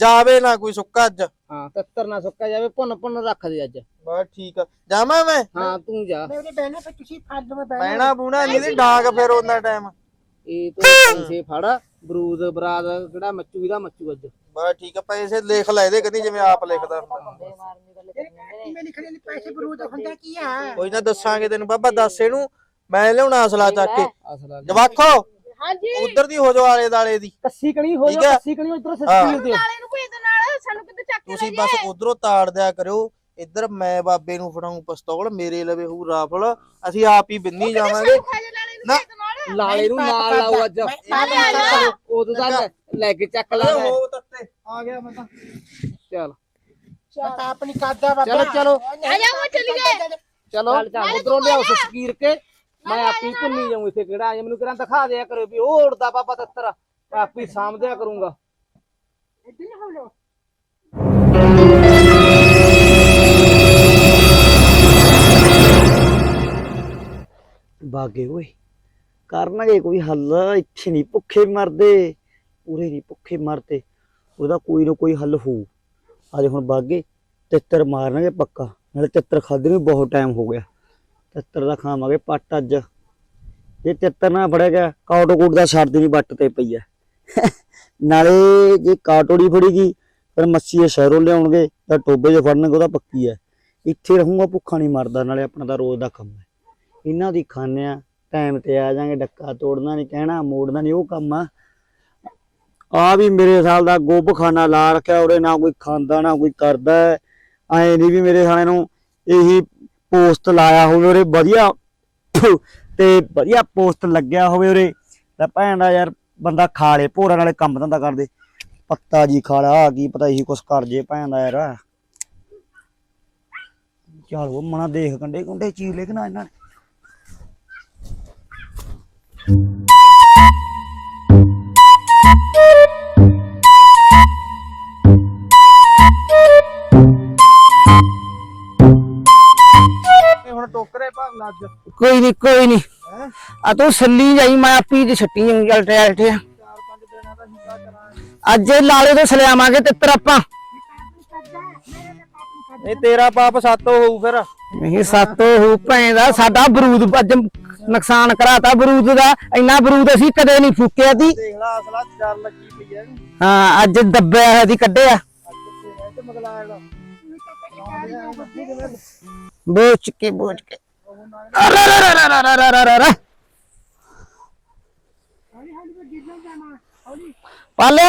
ਜਾਵੇ ਨਾ ਕੋਈ ਸੁੱਕਾ ਅੱਜ। ਹਾਂ ਤੱਤਰ ਨਾ ਸੁੱਕਾ ਜਾਵੇ ਭੁੰਨ ਭੁੰਨ ਰੱਖ ਦੇ ਅੱਜ। ਬਸ ਠੀਕ ਆ। ਜਾਵਾਂ ਮੈਂ? ਹਾਂ ਤੂੰ ਜਾ। ਮੇਰੇ ਬਹਿਣਾ ਫਿਰ ਤੁਸੀਂ ਫੜ ਲਓ ਮੈਂ ਬਹਿਣਾ ਬੂਣਾ ਨਹੀਂ ਦੀ ਡਾਂਗ ਫਿਰ ਉਹਨਾਂ ਟਾਈਮ। ਇਹ ਤੂੰ ਪੈਸੇ ਫੜ ਬਰੂਦ ਬਰਾਦ ਕਿਹੜਾ ਮੱਚੂ ਇਹਦਾ ਮੱਚੂ ਅੱਜ। ਬਸ ਠੀਕ ਆ ਪੈਸੇ ਲਿਖ ਲੈ ਇਹਦੇ ਕਹਿੰਦੀ ਜਿਵੇਂ ਆਪ ਲਿਖਦਾ ਹੁੰਦਾ। ਮੈਂ ਲਿਖਣੇ ਨੇ? ਪੈਸੇ ਬਰੂਦ ਹੁੰਦਾ ਕੀ ਆ? ਕੋਈ ਨਾ ਦੱਸਾਂਗੇ ਤੈਨੂੰ ਬਾਬਾ ਦੱਸ ਇਹਨੂੰ। ਮੈਂ ਲਿਆਉਣਾ ਅਸਲਾ ਚੱਕ ਕੇ। ਅਸਲਾ ਜਵਾਖੋ ਹਾਂਜੀ। ਉਧਰ ਦੀ ਹੋ ਜਾਓ ਆਲੇ ਦਾਲੇ ਦੀ। ਕੱਸੀ ਕਣੀ ਹੋ ਠੀਕ ਹੈ। ਕੱਸੀ ਕਣੀ ਇਧਰੋਂ। ਸੱਚੀ ਹੁੰਦੀ ਨਾਲੇ ਨੂੰ ਭੇਜ ਦੇ ਨਾਲ ਸਾਨੂੰ ਕਿਤੇ ਚੱਕ ਕੇ ਤੁਸੀਂ ਲੈ ਬਸ ਉਧਰੋਂ ਤਾੜ ਦਿਆ ਕਰਿਓ। ਇੱਧਰ ਮੈਂ ਬਾਬੇ ਨੂੰ ਫੜਾਉਂ ਪਿਸਤੌਲ ਮੇਰੇ ਲਵੇ ਹੂ ਰਾਫਲ। ਅਸੀਂ ਆਪ ਹੀ ਬਿੰਨੀ ਜਾਵਾਂਗੇ। ਨੂੰ। ਲਾਲੇ ਨੂੰ ਨਾਲ ਲਾਓ ਅੱਜ। ਨਾਲੇ ਆ ਜਾ ਉਦੋਂ ਦਾ ਲੈਗ ਚੱਕ ਲਾ ਹੋ ਤੱਤੇ ਆ ਗਿਆ ਮੈਂ ਤਾਂ। ਚੱਲ। ਤਾਂ ਆਪਣੀ ਕਾਦਾ ਬਾਬਾ। ਚਲੋ ਚਲੋ। ਆ ਜਾ ਉਹ ਚੱਲੀਏ। ਚਲੋ ਉਧਰੋਂ ਲਿਆਓ ਸਸਕੀਰ ਕੇ। ਮੈਂ ਆਪੀ ਭੁੰਨੀ ਜਾਊਂ ਇੱਥੇ ਕਿਹੜਾ ਆ ਮੈਨੂੰ ਕਿਹੜਾ ਦਿਖਾ ਦਿਆ ਕਰੋ ਵੀ ਉਹ ਉੜਦਾ ਬਾਬਾ ਤੱਤਰ। ਮੈਂ ਆਪੀ ਸਾਂਭਦਿਆ ਕਰੂੰਗਾ। ਬਾਗੇ ਓਏ ਕਰਨਗੇ ਕੋਈ ਹੱਲ ਇੱਥੇ ਨਹੀਂ ਭੁੱਖੇ ਮਰਦੇ ਪੂਰੇ ਨਹੀਂ ਭੁੱਖੇ ਮਰਦੇ ਉਹਦਾ ਕੋਈ ਨਾ ਕੋਈ ਹੱਲ ਹੋਊ। ਅੱਜ ਹੁਣ ਬਾਗੇ ਤਿੱਤਰ ਮਾਰਨਗੇ ਪੱਕਾ ਨਾਲੇ ਤਿੱਤਰ ਖਾਦੇ ਨੂੰ ਬਹੁਤ ਟਾਈਮ ਹੋ ਗਿਆ। ਤਿੱਤਰ ਦਾ ਖਾਵਾਂਗੇ ਪੱਟ ਅੱਜ। ਜੇ ਤਿੱਤਰ ਨਾ ਫੜਿਆ ਗਿਆ, ਕਾਟੋ ਕੋਟ ਦਾ ਛੱਡ ਨਹੀਂ ਵੱਟ ਤੇ ਪਈ ਐ ਨਾਲੇ ਜੇ ਕਾਟੋੜੀ ਫੜੀ ਗਈ ਫਿਰ ਮੱਛੀ ਸ਼ਹਿਰੋਂ ਲਿਆਉਣਗੇ ਤਾਂ ਟੋਬੇ 'ਚ ਫੜਨਗੇ, ਉਹਦਾ ਪੱਕੀ ਐ ਇੱਥੇ ਰਹੂੰਗਾ, ਭੁੱਖਾ ਨਹੀਂ ਮਰਦਾ, ਨਾਲੇ ਆਪਣਾ ਤਾਂ ਰੋਜ਼ ਦਾ ਕੰਮ ਹੈ ਇਹਨਾਂ ਦੀ ਖਾਂਦੇ ਆ ਟਾਈਮ ਤੇ ਆ ਜਾਾਂਗੇ, ਡੱਕਾ ਤੋੜਨਾ ਨਹੀਂ ਕਹਿਣਾ, ਮੋੜਨਾ ਨਹੀਂ ਉਹ ਕੰਮ ਆ। ਆ ਵੀ ਮੇਰੇ ਸਾਲ ਦਾ ਗੋਬ ਖਾਨਾ ਲਾ ਰੱਖਿਆ, ਉਰੇ ਨਾ ਕੋਈ ਖਾਂਦਾ, ਨਾ ਕੋਈ ਕਰਦਾ। ਐ ਨਹੀਂ ਵੀ ਮੇਰੇ ਸਾਲੇ ਨੂੰ ਇਹੀ ਪੋਸਟ ਲਾਇਆ ਹੋਵੇ ਉਰੇ, ਵਧੀਆ। ਤੇ ਵਧੀਆ ਪੋਸਟ ਲੱਗਿਆ ਹੋਵੇ ਉਰੇ। ਤਾਂ ਭੈਣ ਦਾ ਯਾਰ, ਬੰਦਾ ਖਾ ਲੇ, ਭੋਰਾ ਨਾਲੇ ਕੰਮ ਧੰਦਾ ਕਰਦੇ। ਪੱਤਾ ਜੀ ਖਾਲਾ ਆ ਕੀ ਪਤਾ ਇਹੀ ਕੁਛ ਕਰ ਜੇ ਭੈਣ ਦਾ ਯਾਰ। ਚੱਲ ਉਹ ਮਣਾ ਦੇਖ ਕੰਡੇ ਕੁੰਡੇ ਚੀਰ ਲੈ ਕੇ ਨਾ ਇਹਨਾਂ ਨੇ? ਇਹ ਹੁਣ ਟੋਕਰੇ ਕੋਈ ਨਹੀਂ ਕੋਈ ਨਹੀਂ ਹੈ? ਆ ਤੂੰ ਸੱਲੀ ਜਾਈ ਮੈਂ ਆਪੀ ਦੀ ਛੱਟੀ ਚੱਲ ਟਿਆ ਟਿਆ ਚਾਰ ਪੰਜ ਦਿਨਾਂ ਦਾ ਹਿੱਸਾ ਕਰਾਂਗੇ। ਅੱਜ ਇਹ ਲਾਲੇ ਤੋਂ ਸਲਿਆਵਾਂਗੇ ਤਿੱਤਰ ਆਪਾਂ ਨਹੀਂ ਤੇਰਾ ਪਾਪ ਸੱਤ ਹੋਊ ਫਿਰ। ਨਹੀਂ ਸੱਤ ਹੋ ਭੈਣ ਦਾ। ਸਾਡਾ ਬਰੂਦ ਅੱਜ ਨੁਕਸਾਨ ਕਰਾਤਾ ਬਰੂਦ ਦਾ। ਇੰਨਾ ਬਰੂਦ ਅਸੀਂ ਕਦੇ ਨਹੀਂ ਫੂਕਿਆ ਸੀ। ਦੇਖ ਲਾ ਅਸਲਾ ਚੱਲ ਲੱਗੀ ਪਈ ਐ ਹਾਂ ਅੱਜ ਦੱਬਿਆ ਹੋਇਆ ਦੀ ਕੱਢਿਆ। ਬੋਚ ਕੇ ਬੋਚ ਕੇ ਅਰੇ ਰੇ ਰੇ ਰੇ ਰੇ ਰੇ ਰੇ ਰੇ ਪਾਲੇ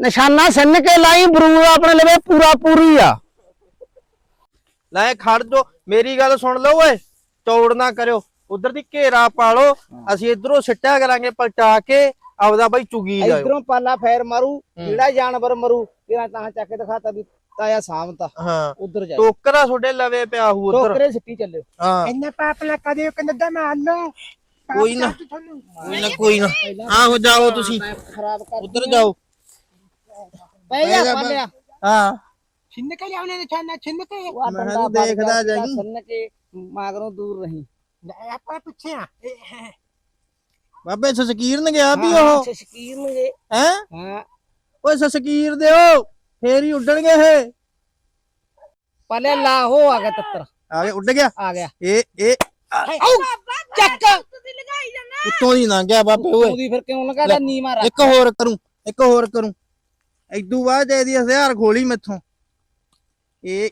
ਨਿਸ਼ਾਨਾ ਸਿੰਨ ਕੇ ਲਾਈ ਬਰੂਦ ਆਪਣੇ ਲਵੇ ਪੂਰਾ ਪੂਰੀ ਆ। ਲੈ ਖੜ ਜੋ ਮੇਰੀ ਗੱਲ ਸੁਣ ਲਓ ਓਏ ਚੌੜ ਨਾ ਕਰਿਓ। ਉਧਰ ਦੀ ਘੇਰਾ ਪਾ ਲਓ ਅਸੀਂ ਇਧਰੋਂ ਸਿੱਟਿਆ ਕਰਾਂਗੇ ਪਲਟਾ ਕੇ ਆਪਦਾ ਬਾਈ ਚੁਗੀ ਜਾਓ ਇਧਰੋਂ ਪਾਲਾ ਫੈਰ ਮਾਰੂ ਜਿਹੜਾ ਜਾਨਵਰ ਮਰੂ ਤੇਰਾ ਤਾਂ ਚੱਕ ਕੇ ਦਿਖਾਤਾ ਵੀ ਤਾਇਆ ਸਾਹਮਤਾ ਹਾਂ। ਉਧਰ ਜਾ ਟੋਕਰਾ ਤੁਹਾਡੇ ਲਵੇ ਪਿਆ ਹੂ ਉਧਰ। ਟੋਕਰੇ ਸਿੱਟੀ ਚੱਲਿਓ। ਹਾਂ। ਇੰਨੇ ਪਾਪ ਨਾ ਕਦੇ ਕਹਿੰਦਾ ਮੈਂ ਆਲੋ ਕੋਈ ਨਾ। ਕੋਈ ਨਾ ਕੋਈ ਨਾ। ਆਹੋ ਜਾਓ ਤੁਸੀਂ। ਖਰਾਬ ਕਰ ਉਧਰ ਜਾਓ। ਪੈ ਜਾ ਪਾਲਿਆ ਹਾਂ। ਛਿੰਨ ਕੇ ਲਿਆਉਣੇ ਨੇ ਛਾਨਾ ਛਿੰਨ ਕੇ। ਉਹ ਕਿਹਾ ਦੇਖਦਾ ਜਾਈਂ। ਸਿੰਨ ਕੇ ਮਾਗਰੋਂ ਦੂਰ ਰਹੀ। ਆਪਾਂ ਪਿੱਛੇ ਆ। ਬਾਬੇ ਸਸਕੀਰ ਨੇ ਗਿਆ ਵੀ ਉਹ? ਸ਼ਕੀਰ ਨੂੰ ਹੈ? ਹਾਂ। ਓਏ ਸਸਕੀਰ ਦਿਓ। ਫੇਰ ਹੀ ਉੱਡਣਗੇ ਇਹ। ਪਾਲਿਆ ਲਾਹੋ ਆ ਗਿਆ ਤੱਤਰ। ਆ ਗਿਆ ਉੱਡ ਗਿਆ? ਆ ਗਿਆ। ਇਹ ਇਹ ਚੱਕ! ਤੁਸੀਂ ਲਗਾਈ ਜਾਣਾ। ਉੱਤੋਂ ਦੀ ਲੰਘ ਗਿਆ ਬਾਬੇ ਓਏ। ਉਹਦੀ ਫਿਰ ਕਿਉਂ ਲਗਾਦਾ ਨੀ ਮਾਰਾ ਇੱਕ ਹੋਰ ਕਰੂੰ ਇੱਕ ਹੋਰ ਕਰੂੰ। ਇਦੂ ਬਾਅਦ ਇਹਦੀ ਹਥਿਆਰ ਖੋਲੀ ਮੈਥੋਂ। ਇਹ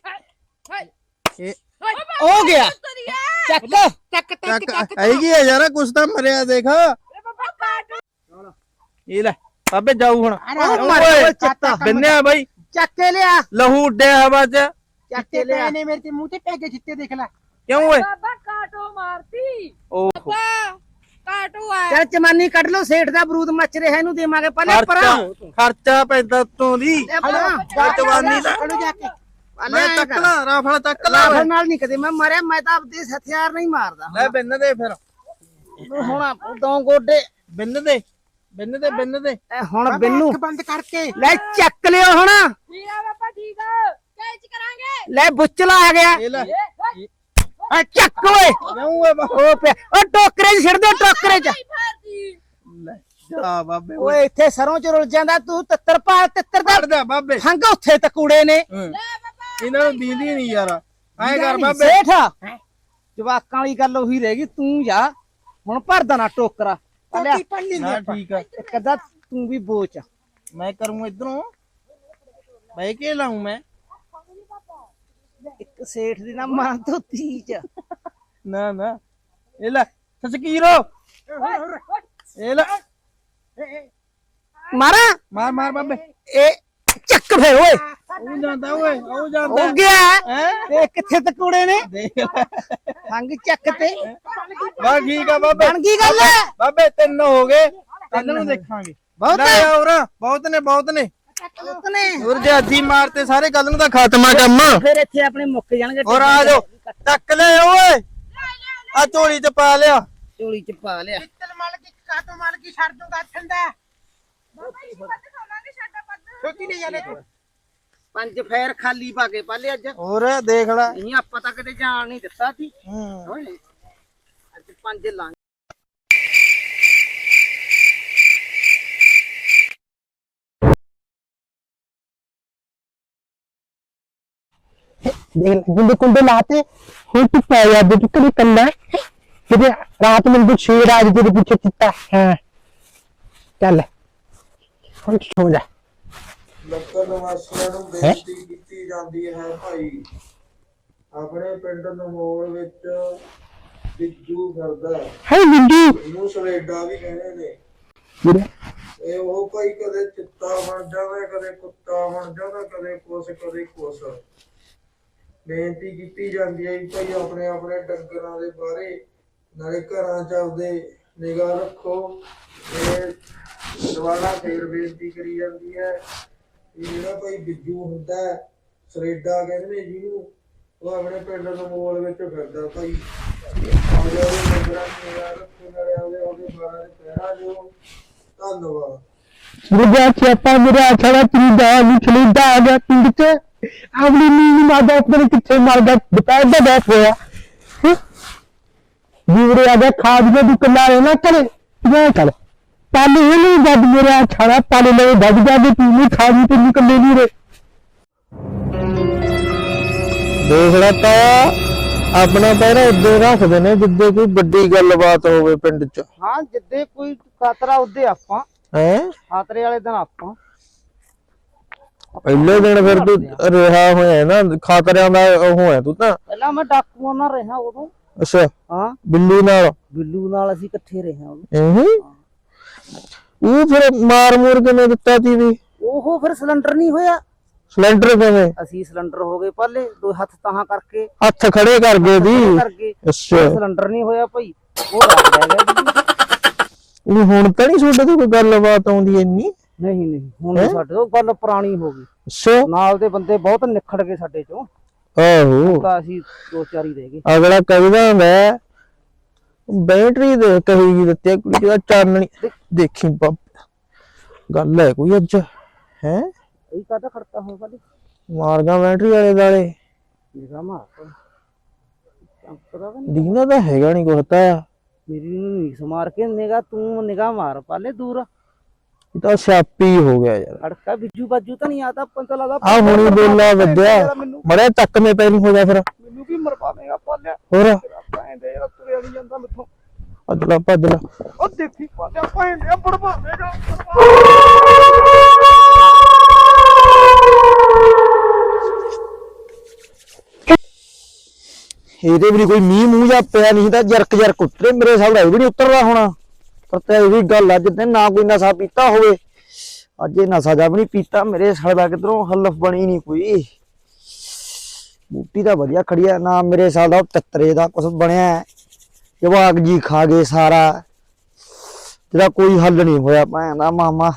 ਇਹ। ਹੋ ਗਿਆ। ਚੱਕ ਟੱਕ ਟੱਕ ਚੱਕ ਹੈਗੀ ਆ ਯਾਰ ਕੁਛ ਤਾਂ ਮਰਿਆ ਦੇਖ। ਇਹ ਲੈ ਬਾਬੇ ਜਾਊ ਹੁਣ। ਓਏ ਚੱਤਾ ਬੰਨਿਆ ਬਾਈ। ਚੱਕ ਕੇ ਲਿਆ। ਲਹੂ ਉੱਡਿਆ ਹਵਾ 'ਚ। ਚੱਕ ਕੇ ਲਿਆ। ਨੇ ਮੇਰੇ ਤੇ ਮੂੰਹ ਤੇ ਪੈ ਕੇ ਜਿੱਤੇ ਦੇਖ ਲੈ। ਕਿਉਂ ਓਏ? ਬਾਬਾ ਕਾਟੋ ਮਾਰਤੀ। ਓਹੋ ਬਾਬਾ ਕਾਟੋ ਆ ਚੱਲ ਚਮਾਨੀ ਕੱਢ ਲਓ ਸੇਠ ਦਾ ਬਰੂਦ ਮੱਚ ਰਿਹਾ ਇਹਨੂੰ ਦੇਵਾਂਗੇ ਪਹਿਲੇ ਪਰਾਂ ਖਰਚਾ ਖਰਚਾ ਪੈਂਦਾ ਤੋਂ ਦੀ। ਜਵਾਨੀ ਦਾ। ਚਲੋ ਜਾ ਕੇ। ਮੈਂ ਲਾ ਰਾਫਲ ਚੱਕ ਲਾ ਲਾਫਰ ਨਾਲ ਨਹੀਂ ਕਦੇ ਮੈਂ ਮਰਿਆ ਮੈਂ ਤਾਂ ਆਪਦੇ ਹਥਿਆਰ ਨਹੀਂ ਮਾਰਦਾ ਲੈ ਬਿੰਨ ਦੇ ਫਿਰ। ਹੁਣ ਦੋ ਗੋਡੇ ਬਿੰਨ ਦੇ। ਬਿੰਨ ਦੇ ਬਿੰਨ ਦੇ। ਇਹ ਹੁਣ ਬਿੰਨੂ। ਅੱਖ ਬੰਦ ਕਰਕੇ। ਲੈ ਚੱਕ ਲਿਓ ਹੁਣ। ਠੀਕ ਆ ਬਾਬਾ ਠੀਕ ਆ। ਕੈਚ ਕਰਾਂਗੇ? ਲੈ ਬੁੱਚਲਾ ਆ ਗਿਆ। ਲੈ। ਆ ਚੱਕ ਓਏ। ਕਿਉਂ ਓਏ ਬਾ ਉਹ ਪਿਆ। ਉਹ ਟੋਕਰੇ 'ਚ ਛੱਡ ਦਿਓ ਟੋਕਰੇ 'ਚ। ਫਰਦੀ ਲੈ ਜਾ ਬਾਬੇ ਓਏ। ਓਏ ਇੱਥੇ ਸਰੋਂ 'ਚ ਰੁਲ ਜਾਂਦਾ ਤੂੰ ਤਿੱਤਰ ਪਾ ਤਿੱਤਰ ਦਾ ਫੜ ਬਾਬੇ। ਹੰਗ ਉੱਥੇ ਤਕੂੜੇ ਨੇ। ਹੂੰ। ਇਹਨਾਂ ਨੂੰ ਦੀਦੀ ਨਹੀਂ ਯਾਰ। ਐ ਕਰ ਬਾਬੇ। ਸੇਠ। ਜਵਾਕਾਂ ਵਾਲੀ ਗੱਲ ਉਹੀ ਰਹਿ ਗਈ ਤੂੰ ਜਾ। ਹੁਣ ਭਰਦਾ ਨਾ ਟੋਕਰਾ। तू भी बोच मैं करूँगा इधरों मैं। एक सेठ दी ना माँ तो ना ना। मारा। मार मार बाबे ए चक्क फेर ओए। ਉਹ ਜਾਂਦਾ ਓਏ ਉਹ ਜਾਂਦਾ। ਹੋ ਗਿਆ। ਹੈ? ਇਹ ਕਿੱਥੇ ਤਕੂੜੇ ਨੇ। ਦੇਖ। ਲੈ ਹੰਗ ਚੱਕ ਤੇ। ਬਾ ਠੀਕ ਆ ਬਾਬੇ। ਬਣ ਗਈ ਗੱਲ। ਬਾਬੇ ਤਿੰਨ ਹੋ ਗਏ। ਕੱਲ ਨੂੰ ਦੇਖਾਂਗੇ। ਬਹੁਤ ਲੈ ਹੋਰ। ਬਹੁਤ ਨੇ ਬਹੁਤ ਨੇ। ਨੇ। ਹੋਰ ਜੇ ਅੱਧੀ ਮਾਰਤੇ ਸਾਰੇ ਕੱਲ ਨੂੰ ਤਾਂ ਖਾਤਮਾ ਕੰਮ। ਫਿਰ ਇੱਥੇ ਆਪਣੇ ਮੁੱਕ ਜਾਣਗੇ। ਹੋਰ ਆ ਜਾਓ। ਟੱਕ ਲੈ ਓਏ। ਆ ਝੋਲੀ ਚ ਪਾ ਲਿਆ। ਝੋਲੀ ਚ ਪਾ ਲਿਆ। ਪਿੱਤਲ ਮਲ ਕੇ ਕਾਟੋ ਮਲ ਕੇ ਛੱਡ ਦੂੰਗਾ ਠੰਡਾ ਬਾਬਾ ਜੀ ਪੱਤ ਖਾਵਾਂਗੇ ਸਾਡਾ ਪੱਤ ਛੋਟੀ ਨਹੀਂ ਜਾਣੇ ਤੂੰ। ਪੰਜ ਫੇਰ ਖਾਲੀ ਪਾ ਕੇ ਪਾਲੇ ਅੱਜ ਹੋਰ ਦੇਖ ਲੈ ਨਹੀਂ ਆਪਾਂ ਤਾਂ ਕਦੇ ਜਾਣ ਨਹੀਂ ਦਿੱਤਾ ਸੀ ਹੂੰ ਓਏ ਅੱਜ ਪੰਜ ਲਾਂ देख गुंडे कुंडे लाते हो तो पाया दे तो कभी कन्ना तेरे रात में कुछ शेर आज तेरे पीछे चित्ता है चल हम सो जा ਲੱਕੜ ਨਿਵਾਸੀਆਂ ਨੂੰ ਬੇਨਤੀ ਕੀਤੀ ਜਾਂਦੀ ਹੈ ਭਾਈ। ਆਪਣੇ ਪਿੰਡ ਨਮੋਲ ਵਿੱਚ ਬਿੱਜੂ ਫਿਰਦਾ ਹੈ। ਹੈ ਬਿੰਦੂ ਇਹਨੂੰ ਸਲੇਡਾ ਵੀ ਕਹਿੰਦੇ ਨੇ। ਇਹ ਉਹ ਭਾਈ ਕਦੇ ਚਿੱਤਾ ਬਣ ਜਾਵੇ ਕਦੇ ਕੁੱਤਾ ਬਣ ਜਾਵੇ ਕਦੇ ਕੁਛ ਕਦੇ ਕੁਛ। ਬੇਨਤੀ ਕੀਤੀ ਜਾਂਦੀ ਹੈ ਵੀ ਭਾਈ ਆਪਣੇ ਆਪਣੇ ਡੰਗਰਾਂ ਦੇ ਬਾਰੇ ਨਾਲੇ ਘਰਾਂ ਚ ਆਪਦੇ ਨਿਗਾਹ ਰੱਖੋ। ਤੇ ਦੁਬਾਰਾ ਫੇਰ ਬੇਨਤੀ ਕਰੀ ਜਾਂਦੀ ਹੈ। ਇਹ ਜਿਹੜਾ ਭਾਈ ਬਿੱਜੂ ਹੁੰਦਾ ਹੈ, ਸਰੇਡਾ ਕਹਿੰਦੇ ਨੇ ਜਿਹਨੂੰ ਉਹ ਆਪਣੇ ਪਿੰਡ ਦੇ ਮੋਲ ਵਿੱਚ ਫਿਰਦਾ ਭਾਈ। ਆਉਂਦੇ ਉਹਦੇ ਨੰਬਰਾਂ ਮੇਰਾ ਰੱਖੋ ਨਾਲੇ ਆਉਂਦੇ ਉਹਦੇ ਬਾਰਾਂ ਦੇ ਪੈਰਾਂ ਦਿਓ ਧੰਨਵਾਦ। रुपया छापा मेरा अठारह तीन दया मुछलीदा आ गया पिंड से अगली नींद मादा अपने कितने मार गया दोपहर का बैठ गया ਪਾਲੀ ਇਹਨੂੰ ਜਦ ਮੇਰਾ ਛੜਾ ਪਾਲੀ ਲੈ ਵੱਜ ਜਾ ਦੇ ਤੂੰ ਨਹੀਂ ਖਾਦੀ ਤੇ ਨਿਕਲੇ ਨਹੀਂ ਰੇ ਦੇਖ ਲੈ ਤਾਂ ਆਪਣਾ ਪਹਿਰਾ ਉੱਦੇ ਰੱਖਦੇ ਨੇ ਜਿੱਦੇ ਕੋਈ ਵੱਡੀ ਗੱਲਬਾਤ ਹੋਵੇ ਪਿੰਡ 'ਚ। ਹਾਂ ਜਿੱਦੇ ਕੋਈ ਖਤਰਾ ਉਹਦੇ ਆਪਾਂ। ਹੈ? ਖਾਤਰੇ ਵਾਲੇ ਦਿਨ ਆਪਾਂ। ਪਹਿਲੇ ਦਿਨ ਫਿਰ ਤੂੰ ਰਿਹਾ ਹੋਇਆ ਨਾ ਖਾਤਰਿਆਂ ਦਾ ਉਹ ਹੋਇਆ ਤੂੰ ਤਾਂ। ਪਹਿਲਾਂ ਮੈਂ ਡਾਕੂਆਂ ਨਾਲ ਰਿਹਾ ਉਦੋਂ। ਅੱਛਾ। ਹਾਂ। ਬਿੱਲੂ ਨਾਲ। ਬਿੱਲੂ ਨਾਲ ਅਸੀਂ ਇਕੱਠੇ ਰਹੇ ਹਾਂ ਉਦੋਂ। ਇਹ ਉਹ ਫਿਰ ਮਾਰ ਮੂਰ ਕਿਵੇਂ ਦਿੱਤਾ ਤੀ ਵੀ? ਉਹ ਫਿਰ ਸਿਲੰਡਰ ਨਹੀਂ ਹੋਇਆ। ਸਿਲੰਡਰ ਕਿਵੇਂ? ਅਸੀਂ ਸਿਲੰਡਰ ਹੋ ਗਏ ਪਹਿਲੇ ਦੋ ਹੱਥ ਤਾਹਾਂ ਕਰਕੇ। ਹੱਥ ਖੜੇ ਕਰ ਗਏ ਦੀ ਕਰਕੇ। ਅੱਛਾ। ਸਿਲੰਡਰ ਨਹੀਂ ਹੋਇਆ ਭਾਈ। ਉਹ ਰਾਤ ਰਹਿ ਗਿਆ। ਉਹ ਹੁਣ ਤਾਂ ਨਹੀਂ ਤੁਹਾਡੇ ਤੋਂ ਕੋਈ ਗੱਲਬਾਤ ਆਉਂਦੀ ਇੰਨੀ? ਨਹੀਂ ਨਹੀਂ। ਹੁਣ ਸਾਡੇ ਤੋਂ ਗੱਲ ਪੁਰਾਣੀ ਹੋ ਗਈ। ਅੱਛਾ। ਨਾਲ ਦੇ ਬੰਦੇ ਬਹੁਤ ਨਿਖੜ ਗਏ ਸਾਡੇ ਚੋਂ। ਆਹੋ। ਤਾਂ ਅਸੀਂ ਦੋ ਚਾਰ ਹੀ ਰਹਿ ਗਏ। ਅਗਲਾ ਕਹਿੰਦਾ ਹੁੰਦਾ ਬੈਟਰੀ ਦੇ ਕਹੀ ਜੀ ਦਿੱਤੀ ਕੁੜੀ ਦਾ ਚਾਨਣੀ ਦੇਖੀ। ਬੱਬ। ਗੱਲ ਹੈ ਕੋਈ ਅੱਜ ਹੈ? ਇਹ ਕਾਹਦਾ ਖੜਤਾ ਹੋਇਆ ਭਾਈ ਮਾਰਗਾ ਬੈਟਰੀ ਵਾਲੇ ਦਾਲੇ। ਨਿਗਾਹ ਮਾਰ ਦੀਨਾ ਤਾਂ ਹੈਗਾ ਨਹੀਂ ਕੁਛ ਤਾਂ। ਇਹ ਮੇਰੀ ਨੂੰ ਨੀਸ ਮਾਰ ਕੇ ਨਿਗਾਹ ਤੂੰ ਨਿਗਾਹ ਮਾਰ ਪਾਲੇ ਦੂਰ। ਤਾਂ ਸਿਆਪੀ ਹੋ ਗਿਆ ਯਾਰ। ਅੜਕਾ ਬਿੱਜੂ ਬਾਜੂ ਤਾਂ ਨਹੀਂ ਆਦਾ ਪੰਤਾ ਲੱਗਦਾ ਆ ਹੁਣੀ ਬੋਲਾ ਮੈਨੂੰ। ਮੜਿਆ ਚੱਕ ਮੇ ਪੈਰੀ ਹੋ ਜਾ ਫਿਰ। ਮੈਨੂੰ ਵੀ ਮਰਵਾਵੇਂਗਾ ਪਾਲਿਆ। ਹੋਰ? ਭੈਂਦੇ ਯਾਰ ਤੁਰਿਆ ਨਹੀਂ ਜਾਂਦਾ ਮੈਥੋਂ ਅਦਲਾ ਭੱਜਲਾ। ਉਹ ਦੇਖੀ ਪਾਲਿਆ ਬੜਵਾਵੇਂਗਾ ਇਹਦੇ ਵੀ ਕੋਈ ਮੀਂਹ ਮੂੰਹ ਜਾਂ ਪਿਆ ਨਹੀਂ ਤਾਂ ਜਰਕ ਜਰਕ ਉਤਰੇ ਮੇਰੇ ਹਿਸਾਬ ਨਾਲ ਇਹ ਵੀ ਨਹੀਂ ਉਤਰਦਾ ਹੋਣਾ। ਪਰ ਤੇ ਇਹ ਵੀ ਗੱਲ ਅੱਜ ਤੇ ਨਾ ਕੋਈ ਨਸ਼ਾ ਪੀਤਾ ਹੋਵੇ ਅੱਜ ਇਹ ਨਸ਼ਾ ਜਬ ਨਹੀਂ ਪੀਤਾ ਮੇਰੇ ਹਿਸਾਬ ਦਾ ਕਿਧਰੋਂ ਹਲਫ ਬਣੀ ਨਹੀਂ ਕੋਈ। ਬੂਟੀ ਤਾਂ ਵਧੀਆ ਖੜੀ ਆ। ਨਾ ਮੇਰੇ ਹਿਸਾਬ ਦਾ ਉਹ ਤੱਤਰੇ ਦਾ ਕੁਝ ਬਣਿਆ ਹੈ। ਜਵਾਕ ਜੀ ਖਾ ਗਏ ਸਾਰਾ। ਜਿਹਦਾ ਕੋਈ ਹੱਲ ਨਹੀਂ ਹੋਇਆ ਭੈਣ ਦਾ ਮਾਮਾ।